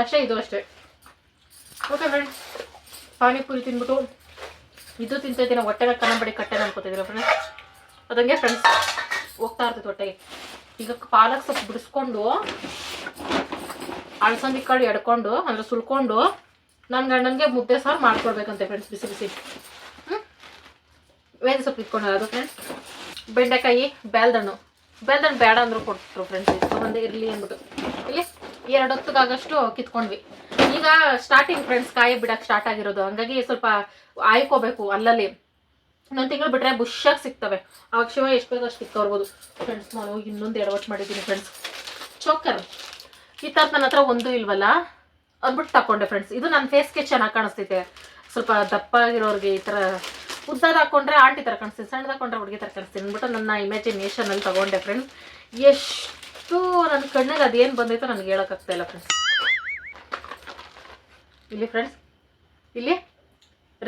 ಅಷ್ಟೇ ಇದು ಅಷ್ಟೇ. ಓಕೆ ಫ್ರೆಂಡ್ಸ್ ಪಾನಿಪುರಿ ತಿಂದ್ಬಿಟ್ಟು ಇದು ತಿಂತಿದ್ದೀನಿ ಹೊಟ್ಟೆಗೆ ಕನ್ನಂಬಡಿ ಕಟ್ಟೆ ಅನ್ಕೋತಿದ್ದೀರ ಫ್ರೆಂಡ್ಸ್ ಅದಂಗೆ ಫ್ರೆಂಡ್ಸ್ ಹೋಗ್ತಾ ಇರ್ತೈತೆ ಹೊಟ್ಟೆಗೆ. ಈಗ ಪಾಲಕ್ ಸೊಪ್ಪು ಬಿಡಿಸ್ಕೊಂಡು ಅಳಸಂದಿ ಕಾಳು ಎಡ್ಕೊಂಡು, ಅಂದ್ರೆ ಸುಲ್ಕೊಂಡು ನನ್ನ ಗಂಡನಿಗೆ ಮುದ್ದೆ ಸಾರು ಮಾಡ್ಕೊಡ್ಬೇಕಂತೆ ಫ್ರೆಂಡ್ಸ್ ಬಿಸಿ ಬಿಸಿ. ಹ್ಮ್? ವೇದ ಸೊಪ್ಪು ಇಟ್ಕೊಂಡು ಅದು ಫ್ರೆಂಡ್ಸ್ ಬೆಂಡೆಕಾಯಿ ಬೇಲ್ದಣ್ಣು ಬೇಲ್ದಣ್ಣು ಬೇಡ ಅಂದ್ರು ಕೊಟ್ಟರು ಫ್ರೆಂಡ್ಸ್ ಇಟ್ಕೊಂಡೆ ಇರಲಿ ಅಂದ್ಬಿಟ್ಟು. ಇಲ್ಲಿ ಎರಡು ಹೊತ್ತಿಗಾಗಷ್ಟು ಕಿತ್ಕೊಂಡ್ವಿ. ಈಗ ಸ್ಟಾರ್ಟಿಂಗ್ ಫ್ರೆಂಡ್ಸ್ ಕಾಯಿ ಬಿಡಕ್ಕೆ ಸ್ಟಾರ್ಟ್ ಆಗಿರೋದು. ಹಂಗಾಗಿ ಸ್ವಲ್ಪ ಆಯ್ಕೋಬೇಕು ಅಲ್ಲಲ್ಲಿ. ಇನ್ನೊಂದು ತಿಂಗಳು ಬಿಟ್ರೆ ಬುಷ್ಯಾಗಿ ಸಿಗ್ತವೆ. ಅವಾಗ ಶಿವ ಎಷ್ಟು ಬೇಕೋ ಅಷ್ಟು ಸಿಕ್ಕೋರ್ಬೋದು ಫ್ರೆಂಡ್ಸ್ ನಾನು ಇನ್ನೊಂದು ಎಡವಟ್ಟು ಮಾಡಿದ್ದೀನಿ ಫ್ರೆಂಡ್ಸ್ ಚೋಕರ್ ಈ ಥರದ್ದು ನನ್ನ ಹತ್ರ ಒಂದು ಇಲ್ವಲ್ಲ? ಅಂದ್ಬಿಟ್ಟು ತಗೊಂಡೆ ಫ್ರೆಂಡ್ಸ್ ಇದು ನನ್ನ ಫೇಸ್ಗೆ ಚೆನ್ನಾಗಿ ಕಾಣಿಸ್ತೈತೆ ಸ್ವಲ್ಪ ದಪ್ಪ ಆಗಿರೋರಿಗೆ ಈ ಥರ ಉದ್ದದ ಹಾಕೊಂಡ್ರೆ ಆಂಟಿ ಥರ ಕಾಣಿಸ್ತೀನಿ ಸಣ್ಣದ ಹಾಕೊಂಡ್ರೆ ಹುಡುಗಿ ಥರ ಕಾಣಿಸ್ತೀನಿ ಅಂದ್ಬಿಟ್ಟು ನನ್ನ ಇಮ್ಯಾಜಿನೇಷನಲ್ಲಿ ತಗೊಂಡೆ ಫ್ರೆಂಡ್ಸ್ ಎಷ್ಟು ನನ್ನ ಕಣ್ಣಿಗೆ ಅದೇನು ಬಂದೈತೋ ನನಗೆ ಹೇಳೋಕ್ಕಾಗ್ತಾ ಇಲ್ಲ ಫ್ರೆಂಡ್ಸ್ ಇಲ್ಲಿ ಫ್ರೆಂಡ್ಸ್ ಇಲ್ಲಿ?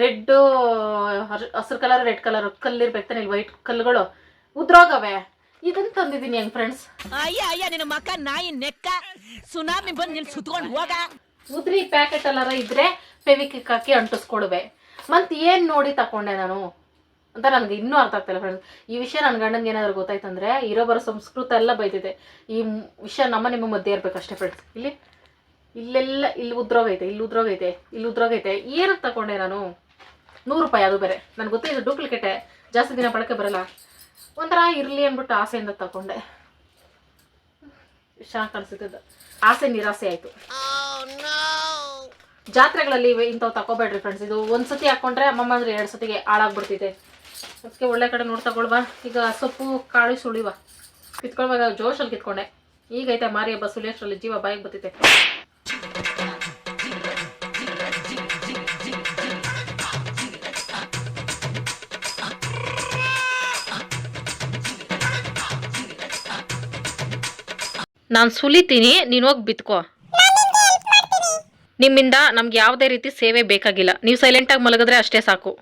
ರೆಡ್ಡು ಹಸಿರು ಕಲರ್ ರೆಡ್ ಕಲರ್ ಕಲ್ಲಿರ್ಬೇಕು ತಾನೆ ಇಲ್ಲಿ ವೈಟ್ ಕಲ್ಲುಗಳು. ಉದ್ರೋಗವೆ? ಇದನ್ನ ತಂದಿದ್ದೀನಿ ಹೆಂಗ್ ಫ್ರೆಂಡ್ಸ್ ಅಯ್ಯ ಅಯ್ಯ ನಿನ್ನ ಮಕ್ಕ ನಾಯಿ ನೆಕ್ಕ. ಸುನಾಮಿ ಬಂದು ನಿಲ್ ಸುತ್ಕೊಂಡು ಹೋಗ. ಉದ್ರಿ ಪ್ಯಾಕೆಟ್ ಎಲ್ಲಾರ ಇದ್ರೆ ಫೆವಿಕ್ವಿಕ್ ಹಾಕಿ ಅಂಟಿಸ್ಕೊಡುವೆ. ಮತ್ತೆ ಏನು ನೋಡಿ ತಕೊಂಡೆ ನಾನು? ಅಂತ ನನಗೆ ಇನ್ನೂ ಅರ್ಥ ಆಗ್ತಿಲ್ಲ ಫ್ರೆಂಡ್ಸ್ ಈ ವಿಷಯ ನನ್ನ ಗಂಡನ್ಗೆ ಏನಾದ್ರು ಗೊತ್ತಾಯ್ತಂದ್ರೆ ಇರೋ ಬರೋ ಸಂಸ್ಕೃತ ಎಲ್ಲ ಬೈತಿದೆ ಈ ವಿಷಯ ನಮ್ಮ ನಿಮ್ಮ ಮಧ್ಯೆ ಇರ್ಬೇಕಷ್ಟೇ ಫ್ರೆಂಡ್ಸ್ ಇಲ್ಲಿ ಇಲ್ಲೆಲ್ಲ ಇಲ್ಲಿ ಉದ್ರೋಗೈತೆ ಇಲ್ಲಿ ಉದ್ರೋಗೈತೆ ಇಲ್ಲಿ ಉದ್ರೋಗೈತೆ ಏನಕ್ಕೆ ತಗೊಂಡೆ ನಾನು? ನೂರು ರೂಪಾಯಿ ಅದು ಬೇರೆ. ನನಗೆ ಗೊತ್ತೇ ಇದು ಡೂಪ್ಲಿಕೇಟೆ. ಜಾಸ್ತಿ ದಿನ ಬಳಕೆ ಬರಲ್ಲ. ಒಂಥರ ಇರಲಿ ಅಂದ್ಬಿಟ್ಟು ಆಸೆಯಿಂದ ತಗೊಂಡೆ. ಚೆನ್ನಾಗಿ ಕಾಣಿಸುತ್ತಿದ್ದು ಆಸೆ ನಿರಾಸೆ ಆಯಿತು. ಜಾತ್ರೆಗಳಲ್ಲಿ ಇಂಥವು ತಗೋಬೇಡ್ರಿ ಫ್ರೆಂಡ್ಸ್ ಇದು ಒಂದು ಸತಿ ಹಾಕೊಂಡ್ರೆ ಅಮ್ಮಮ್ಮ ಅಂದ್ರೆ ಎರಡು ಸತಿಗೆ ಹಾಳಾಗ್ಬಿಡ್ತಿದೆ ಅದಕ್ಕೆ ಒಳ್ಳೆ ಕಡೆ ನೋಡಿ ತಗೊಳ್ಬಾ ಈಗ ಸೊಪ್ಪು, ಕಾಳು ಸುಳಿವ. ಕಿತ್ಕೊಳ್ವಾಗ ಜೋಶಲ್ಲಿ ಕಿತ್ಕೊಂಡೆ. ಈಗೈತೆ ಮಾರಿ ಹಬ್ಬ ಸುಳಿಯೋಷ್ಟರಲ್ಲಿ ಜೀವ ಬಾಯಿಗೆ ಬರ್ತೈತೆ ನಾನು ಸುಲಿತೀನಿ, ನೀನು ಹೋಗಿ ಬಿತ್ಕೋ. ನಿಮ್ಮಿಂದ ನಮ್ಗೆ ಯಾವುದೇ ರೀತಿ ಸೇವೆ ಬೇಕಾಗಿಲ್ಲ. ನೀವು ಸೈಲೆಂಟಾಗಿ ಮಲಗಿದ್ರೆ ಅಷ್ಟೇ ಸಾಕು.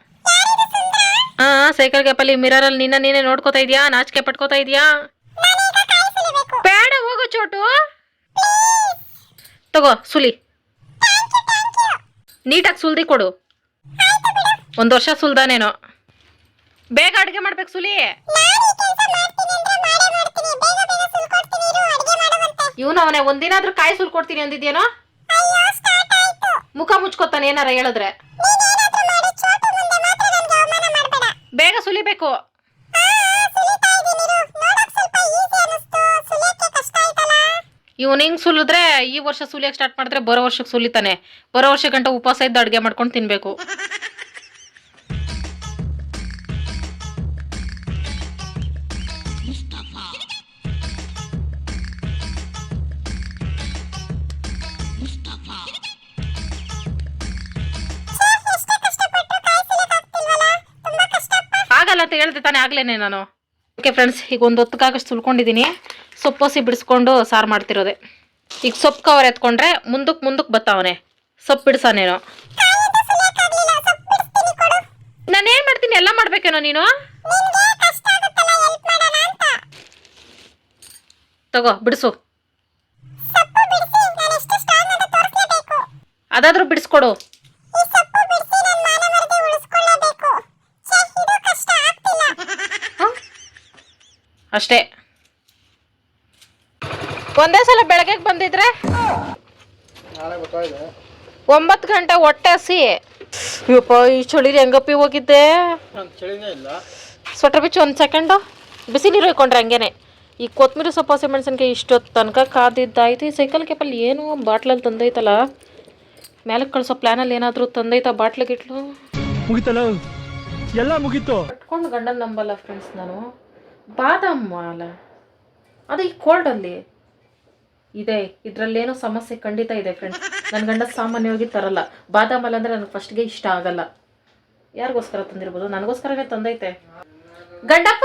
ಹಾಂ ಸೈಕಲ್ ಗ್ಯಾಪಲ್ಲಿ ಮಿರರಲ್ಲಿ ನಿನ್ನ ನೀನೆ ನೋಡ್ಕೋತಾ ಇದೆಯಾ? ನಾಚಿಕೆ ಪಟ್ಕೋತಾ ಇದೆಯಾ? ಬೇಡ, ಹೋಗು ಚೋಟು. ತಗೋ, ಸುಲಿ. ನೀಟಾಗಿ ಸುಲ್ದಿ ಕೊಡು. ಒಂದು ವರ್ಷ ಸುಲ್ದಾನೇನೋ. ಬೇಗ ಅಡುಗೆ ಮಾಡ್ಬೇಕು ಸುಲಿ. ಇವನು ಅವನೇ, ಒಂದಿನಾದ್ರೂ ಕಾಯಿ ಸುಲ್ಕೊಡ್ತೀನಿ ಅಂದಿದ್ಯೇನೋ? ಮುಖ ಮುಚ್ಕೋತಾನೆ, ಏನಾರ ಹೇಳಿದ್ರೆ. ಬೇಗ ಸುಲಿಬೇಕು. ಇವನು ಹಿಂಗ್ ಸುಲಿದ್ರೆ ಈ ವರ್ಷ ಸುಲಿಯಕ್ಕೆ ಸ್ಟಾರ್ಟ್ ಮಾಡಿದ್ರೆ ಬರೋ ವರ್ಷಕ್ಕೆ ಸುಲಿತಾನೆ. ಬರೋ ವರ್ಷ ಗಂಟ ಉಪವಾಸ ಇದ್ದು ಅಡುಗೆ ಮಾಡ್ಕೊಂಡು ತಿನ್ಬೇಕು. ತಾನೇ ಆಗ್ಲೇನೆ ನಾನು. ಓಕೆ ಫ್ರೆಂಡ್ಸ್ ಈಗ ಒಂದು ಹೊತ್ತಿಗಾಗಷ್ಟು ಸುಲ್ಕೊಂಡಿದ್ದೀನಿ ಸೊಪ್ಪೋಸಿ ಬಿಡಿಸ್ಕೊಂಡು ಸಾರು ಮಾಡ್ತಿರೋದೆ. ಈಗ ಸೊಪ್ಪು ಕವರ್ ಎತ್ಕೊಂಡ್ರೆ ಮುಂದಕ್ಕೆ ಮುಂದಕ್ಕೆ ಬತ್ತಾವನೆ. ಸೊಪ್ಪು ಬಿಡ್ಸಾನೇನೋ ನಾನು ಏನು ಮಾಡ್ತೀನಿ? ಎಲ್ಲ ಮಾಡ್ಬೇಕೇನೋ ನೀನು? ತಗೋ, ಬಿಡಿಸು. ಅದಾದ್ರೂ ಬಿಡಿಸ್ಕೊಡು. ಅಷ್ಟೇ. ಒಂದೇ ಸಲ ಬೆಳಗ್ಗೆ ಬಂದಿದ್ರೆ? ಒಂಬತ್ತು ಗಂಟೆ ಹೊಟ್ಟೆ ಹಸಿ. ಅಯ್ಯಪ್ಪ ಈ ಚಳಿ ಹೆಂಗಪ್ಪಿ ಹೋಗಿದ್ದೆ? ನಂಗೆ ಚಳಿನೇ ಇಲ್ಲ. ಸ್ವೆಟರ್ ಬಿಚ್ಚು ಒಂದು ಸೆಕೆಂಡು ಬಿಸಿ ನೀರು ಹೋಯ್ಕೊಂಡ್ರೆ ಹಂಗೇನೆ. ಈ ಕೊತ್ತಂಬರಿ ಸೊಪ್ಪು ಹಸಿಮೆಣಸಿನ್ಕಾಯಿ ಇಷ್ಟೊತ್ತು ತನಕ ಕಾದಿದ್ದಾಯ್ತು. ಈ ಸೈಕಲ್ ಕೆಪಲ್ಲಿ ಏನು ಬಾಟ್ಲಲ್ಲಿ ತಂದೈತಲ್ಲ? ಮೇಲಕ್ಕೆ ಕಳ್ಸೋ ಪ್ಲ್ಯಾನಲ್ಲಿ ಏನಾದರೂ ತಂದೈತಾ ಬಾಟ್ಲು ಗಿಟ್ಲು ಮುಗಿತಲ್ಲ? ಎಲ್ಲ ಮುಗೀತು. ಕಟ್ಕೊಂಡು ಗಂಡನ ನಂಬಲ್ಲ ಫ್ರೆಂಡ್ಸ್ ನಾನು. ಬಾದಾಮ್ ಮಾಲ. ಅದು ಈ ಕೋಲ್ಡಲ್ಲಿ ಇದೆ, ಇದರಲ್ಲೇನೋ ಸಮಸ್ಯೆ ಖಂಡಿತ ಇದೆ ಫ್ರೆಂಡ್ಸ್ ನನ್ನ ಗಂಡ ಸಾಮಾನ್ಯವಾಗಿ ತರಲ್ಲ. ಬಾದಾಮ್ ಹಾಲು ಅಂದರೆ ನನಗೆ ಫಸ್ಟ್ಗೆ ಇಷ್ಟ ಆಗಲ್ಲ. ಯಾರಿಗೋಸ್ಕರ ತಂದಿರ್ಬೋದು? ನನಗೋಸ್ಕರನೇ ತಂದೈತೆ. ಗಂಡಪ್ಪ,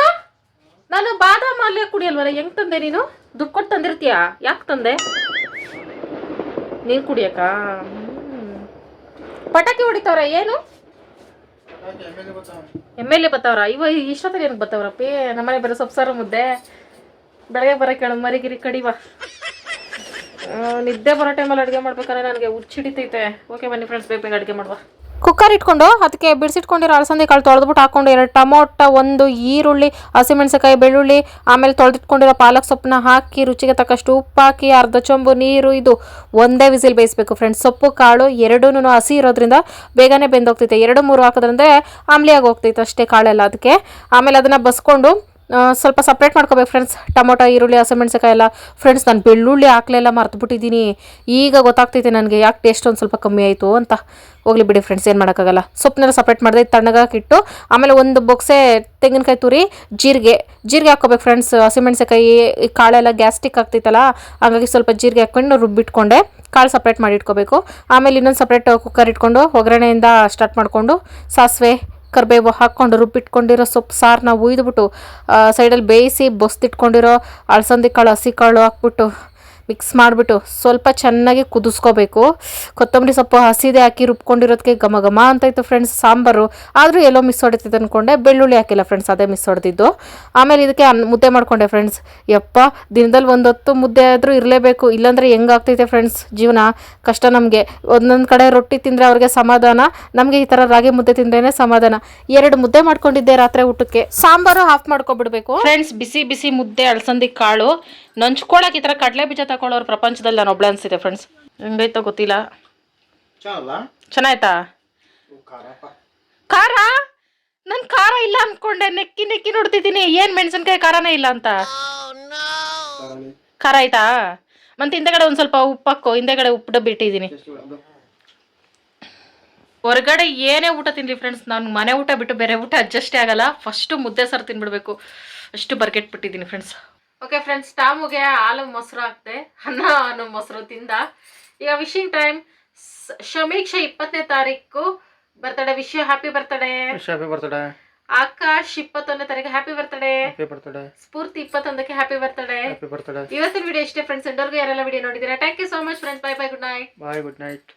ನಾನು ಬಾದಾಮ್ ಹಾಲೇ ಕುಡಿಯಲ್ವಲ್ಲ? ಹೆಂಗ್ ತಂದೆ ನೀನು? ದುಡ್ಡು ಕೊಟ್ಟು ತಂದಿರ್ತೀಯಾ? ಯಾಕೆ ತಂದೆ? ನೀನು ಕುಡಿಯಕ್ಕ? ಪಟಾಕಿ ಹೊಡಿತಾವ್ರ, ಏನು? ಎಂ ಎಲ್ ಎ ಬತ್ತವ್ರ. ಇವ ಇಷ್ಟೊತ್ತಲ್ಲಿ ಏನಕ್ಕೆ ಬತ್ತವ್ರಪ್ಪಿ ನಮ್ಮನೆ ಬರೋ ಸೊಪ್ಸಾರು ಮುದ್ದೆ. ಬೆಳಗ್ಗೆ ಬರೋ ಕೇಳ, ಮರಿಗಿರಿ ಕಡಿವ ನಿದ್ದೆ ಬರೋ ಟೈಮಲ್ಲಿ ಅಡುಗೆ ಮಾಡ್ಬೇಕಾದ್ರೆ ನನಗೆ ಹುಚ್ಚಿಡಿತೈತೆ ಓಕೆ ಬನ್ನಿ ಫ್ರೆಂಡ್ಸ್ ಬೇಗ ಬೇಗ ಅಡುಗೆ ಮಾಡುವ. ಕುಕ್ಕರ್ ಇಟ್ಕೊಂಡು ಅದಕ್ಕೆ ಬಿಡಿಸಿಟ್ಕೊಂಡಿರೋ ಅಲಸಂದಿ ಕಾಳು ತೊಳೆದ್ಬಿಟ್ಟು ಹಾಕೊಂಡು ಎರಡು ಟೊಮೊಟೊ, ಒಂದು ಈರುಳ್ಳಿ ಹಸಿಮೆಣಸಿನಕಾಯಿ ಬೆಳ್ಳುಳ್ಳಿ, ಆಮೇಲೆ ತೊಳೆದಿಟ್ಕೊಂಡಿರೋ ಪಾಲಕ್ ಸೊಪ್ಪನ್ನ ಹಾಕಿ, ರುಚಿಗೆ ತಕ್ಕಷ್ಟು ಉಪ್ಪು ಹಾಕಿ, ಅರ್ಧ ಚೊಂಬು ನೀರು, ಇದು ಒಂದೇ ವಿಸಿಲ್ ಬೇಯಿಸಬೇಕು ಫ್ರೆಂಡ್ಸ್ ಸೊಪ್ಪು, ಕಾಳು ಎರಡೂ ಹಸಿ ಇರೋದ್ರಿಂದ ಬೇಗನೆ ಬೆಂದೋಗ್ತೈತೆ. ಎರಡು, ಮೂರು ಹಾಕೋದ್ರಂದ್ರೆ ಆಮ್ಲಿಯಾಗಿ ಹೋಗ್ತೈತೆ ಅಷ್ಟೇ ಕಾಳೆಲ್ಲ ಅದಕ್ಕೆ ಆಮೇಲೆ ಅದನ್ನು ಬಸ್ಕೊಂಡು ಸ್ವಲ್ಪ ಸಪ್ರೇಟ್ ಮಾಡ್ಕೋಬೇಕು ಫ್ರೆಂಡ್ಸ್ ಟೊಮೊಟೊ, ಈರುಳ್ಳಿ ಹಸಿಮೆಣ್ಸಿಕಾಯಿ ಎಲ್ಲ. ಫ್ರೆಂಡ್ಸ್ ನಾನು ಬೆಳ್ಳುಳ್ಳಿ ಹಾಕ್ಲೆಲ್ಲ ಮರ್ತುಬಿಟ್ಟಿದ್ದೀನಿ. ಈಗ ಗೊತ್ತಾಗ್ತೈತೆ ನನಗೆ ಯಾಕೆ ಟೇಸ್ಟ್ ಒಂದು ಸ್ವಲ್ಪ ಕಮ್ಮಿ ಆಯಿತು ಅಂತ. ಹೋಗ್ಲಿ ಬಿಡಿ ಫ್ರೆಂಡ್ಸ್ ಏನು ಮಾಡೋಕ್ಕಾಗಲ್ಲ. ಸೊಪ್ಪನ್ನೆಲ್ಲ ಸಪ್ರೇಟ್ ಮಾಡಿದೆ ತಣ್ಣಗಾಕಿಟ್ಟು ಆಮೇಲೆ ಒಂದು ಬೊಕ್ಸೆ ತೆಂಗಿನಕಾಯಿ ತುರಿ, ಜೀರಿಗೆ. ಜೀರಿಗೆ ಹಾಕ್ಕೋಬೇಕು ಫ್ರೆಂಡ್ಸ್ ಹಸಿಮೆಣ್ಸಿಕಾಯಿ ಕಾಳೆಲ್ಲ ಗ್ಯಾಸ್ಟಿಕ್ ಆಗ್ತೈತಲ್ಲ, ಹಾಗಾಗಿ ಸ್ವಲ್ಪ ಜೀರಿಗೆ ಹಾಕ್ಕೊಂಡು ರುಬ್ಬಿಟ್ಕೊಂಡೆ. ಕಾಳು ಸಪ್ರೇಟ್ ಮಾಡಿ ಇಟ್ಕೋಬೇಕು. ಆಮೇಲೆ ಇನ್ನೊಂದು ಸಪ್ರೇಟ್ ಕುಕ್ಕರ್ ಇಟ್ಕೊಂಡು, ಒಗ್ಗರಣೆಯಿಂದ ಸ್ಟಾರ್ಟ್ ಮಾಡಿಕೊಂಡು, ಸಾಸಿವೆ ಕರಿಬೇವು ಹಾಕ್ಕೊಂಡು ರುಬ್ಬಿಟ್ಕೊಂಡಿರೋ ಸೊಪ್ಪು ಸಾರನ್ನ ಉಯ್ದುಬಿಟ್ಟು ಸೈಡಲ್ಲಿ ಬೇಯಿಸಿ ಬಸ್ದಿಟ್ಕೊಂಡಿರೋ ಅಳಸಂದಿ ಕಾಳು ಹಸಿ ಕಾಳು ಹಾಕ್ಬಿಟ್ಟು ಮಿಕ್ಸ್ ಮಾಡಿಬಿಟ್ಟು ಸ್ವಲ್ಪ ಚೆನ್ನಾಗಿ ಕುದಿಸ್ಕೋಬೇಕು. ಕೊತ್ತಂಬರಿ ಸೊಪ್ಪು ಹಸಿದೆ ಹಾಕಿ ರುಬ್ಕೊಂಡಿರೋದಕ್ಕೆ ಘಮ ಘಮ ಅಂತ ಇತ್ತು ಫ್ರೆಂಡ್ಸ್ ಸಾಂಬಾರು. ಆದರೂ ಎಲ್ಲೋ ಮಿಸ್ ಹೊಡಿತೈತೆ ಅಂದ್ಕೊಂಡೆ ಬೆಳ್ಳುಳ್ಳಿ ಹಾಕಿಲ್ಲ ಫ್ರೆಂಡ್ಸ್ ಅದೇ ಮಿಸ್ ಹೊಡೆದಿದ್ದು. ಆಮೇಲೆ ಇದಕ್ಕೆ ಮುದ್ದೆ ಮಾಡ್ಕೊಂಡೆ ಫ್ರೆಂಡ್ಸ್ ಯಪ್ಪ, ದಿನದಲ್ಲಿ ಒಂದೊತ್ತು ಮುದ್ದೆ ಆದರೂ ಇರಲೇಬೇಕು. ಇಲ್ಲಾಂದರೆ ಹೆಂಗಾಗ್ತೈತೆ ಫ್ರೆಂಡ್ಸ್ ಜೀವನ? ಕಷ್ಟ ನಮಗೆ. ಒಂದೊಂದು ಕಡೆ ರೊಟ್ಟಿ ತಿಂದರೆ ಅವ್ರಿಗೆ ಸಮಾಧಾನ. ನಮಗೆ ಈ ಥರ ರಾಗಿ ಮುದ್ದೆ ತಿಂದ್ರೇ ಸಮಾಧಾನ. ಎರಡು ಮುದ್ದೆ ಮಾಡ್ಕೊಂಡಿದ್ದೆ ರಾತ್ರಿ ಊಟಕ್ಕೆ. ಸಾಂಬಾರು ಹಾಫ್ ಮಾಡ್ಕೊಬಿಡ್ಬೇಕು. ಫ್ರೆಂಡ್ಸ್ ಬಿಸಿ ಬಿಸಿ ಮುದ್ದೆ ಅಳಸಂದಿ ಕಾಳು. ನಂಚ್ಕೊಳಕ್ಕೆ ಈ ಥರ ಕಡಲೆ ಬೀಜ ತಗೊಳ್ಳೋರು ಪ್ರಪಂಚದಲ್ಲಿ ನಾನು ಒಬ್ಳೆ ಅನ್ಸಿದೆ ಫ್ರೆಂಡ್ಸ್ ಹೆಂಗೈತೋ ಗೊತ್ತಿಲ್ಲ. ಚೆನ್ನಾಯ್ತಾ? ಖಾರ ನನ್ ಖಾರ ಇಲ್ಲ ಅನ್ಕೊಂಡೆ. ನೆಕ್ಕಿ ನೆಕ್ಕಿ ನೋಡ್ತಿದ್ದೀನಿ. ಏನ್ ಮೆಣಸಿನ್ಕಾಯಿ ಖಾರನೇ ಇಲ್ಲ ಅಂತ. ಖಾರ ಆಯ್ತಾ? ಮತ್ತೆ ಹಿಂದೆಗಡೆ ಒಂದ್ ಸ್ವಲ್ಪ ಉಪ್ಪು ಹಾಕೋ. ಹಿಂದೆಗಡೆ ಉಪ್ಪು ಡಬ್ಬಿ ಇಟ್ಟಿದ್ದೀನಿ ಹೊರಗಡೆ ಏನೇ ಊಟ ತಿನ್ಲಿ ಫ್ರೆಂಡ್ಸ್ ನಾನು ಮನೆ ಊಟ ಬಿಟ್ಟು ಬೇರೆ ಊಟ ಅಡ್ಜಸ್ಟೇ ಆಗಲ್ಲ. ಫಸ್ಟು ಮುದ್ದೆ ಸಾರು ತಿನ್ಬಿಡ್ಬೇಕು. ಅಷ್ಟು ಬರ್ಗೆಟ್ ಬಿಟ್ಟಿದ್ದೀನಿ ಫ್ರೆಂಡ್ಸ್ ಓಕೆ ಫ್ರೆಂಡ್ಸ್ ಟಾಮುಗೆ ಹಾಲು ಮೊಸರು ಹಾಕ್ತೆ ಅನ್ನ ಅನ್ನೋ ಮೊಸರು ತಿಂದ ಈಗ ವಿಶಿಂಗ್ ಟೈಮ್ ಸಮೀಕ್ಷೆ ಇಪ್ಪತ್ತನೇ ತಾರೀಕು birthday wish happy birthday happy birthday Akash ಇಪ್ಪತ್ತೊಂದನೇ ತಾರೀಕು happy birthday happy birthday Spoorthi ಇಪ್ಪತ್ತೊಂದಕ್ಕೆ happy birthday happy birthday ಇವತ್ತಿನ ವಿಡಿಯೋ ಇಷ್ಟೇ ಫ್ರೆಂಡ್ಸ್ ಎಲ್ಲರಿಗೂ ಯಾರೆಲ್ಲ ವಿಡಿಯೋ ನೋಡಿದ್ದೀರಾ thank you so much friends bye bye good night bye good night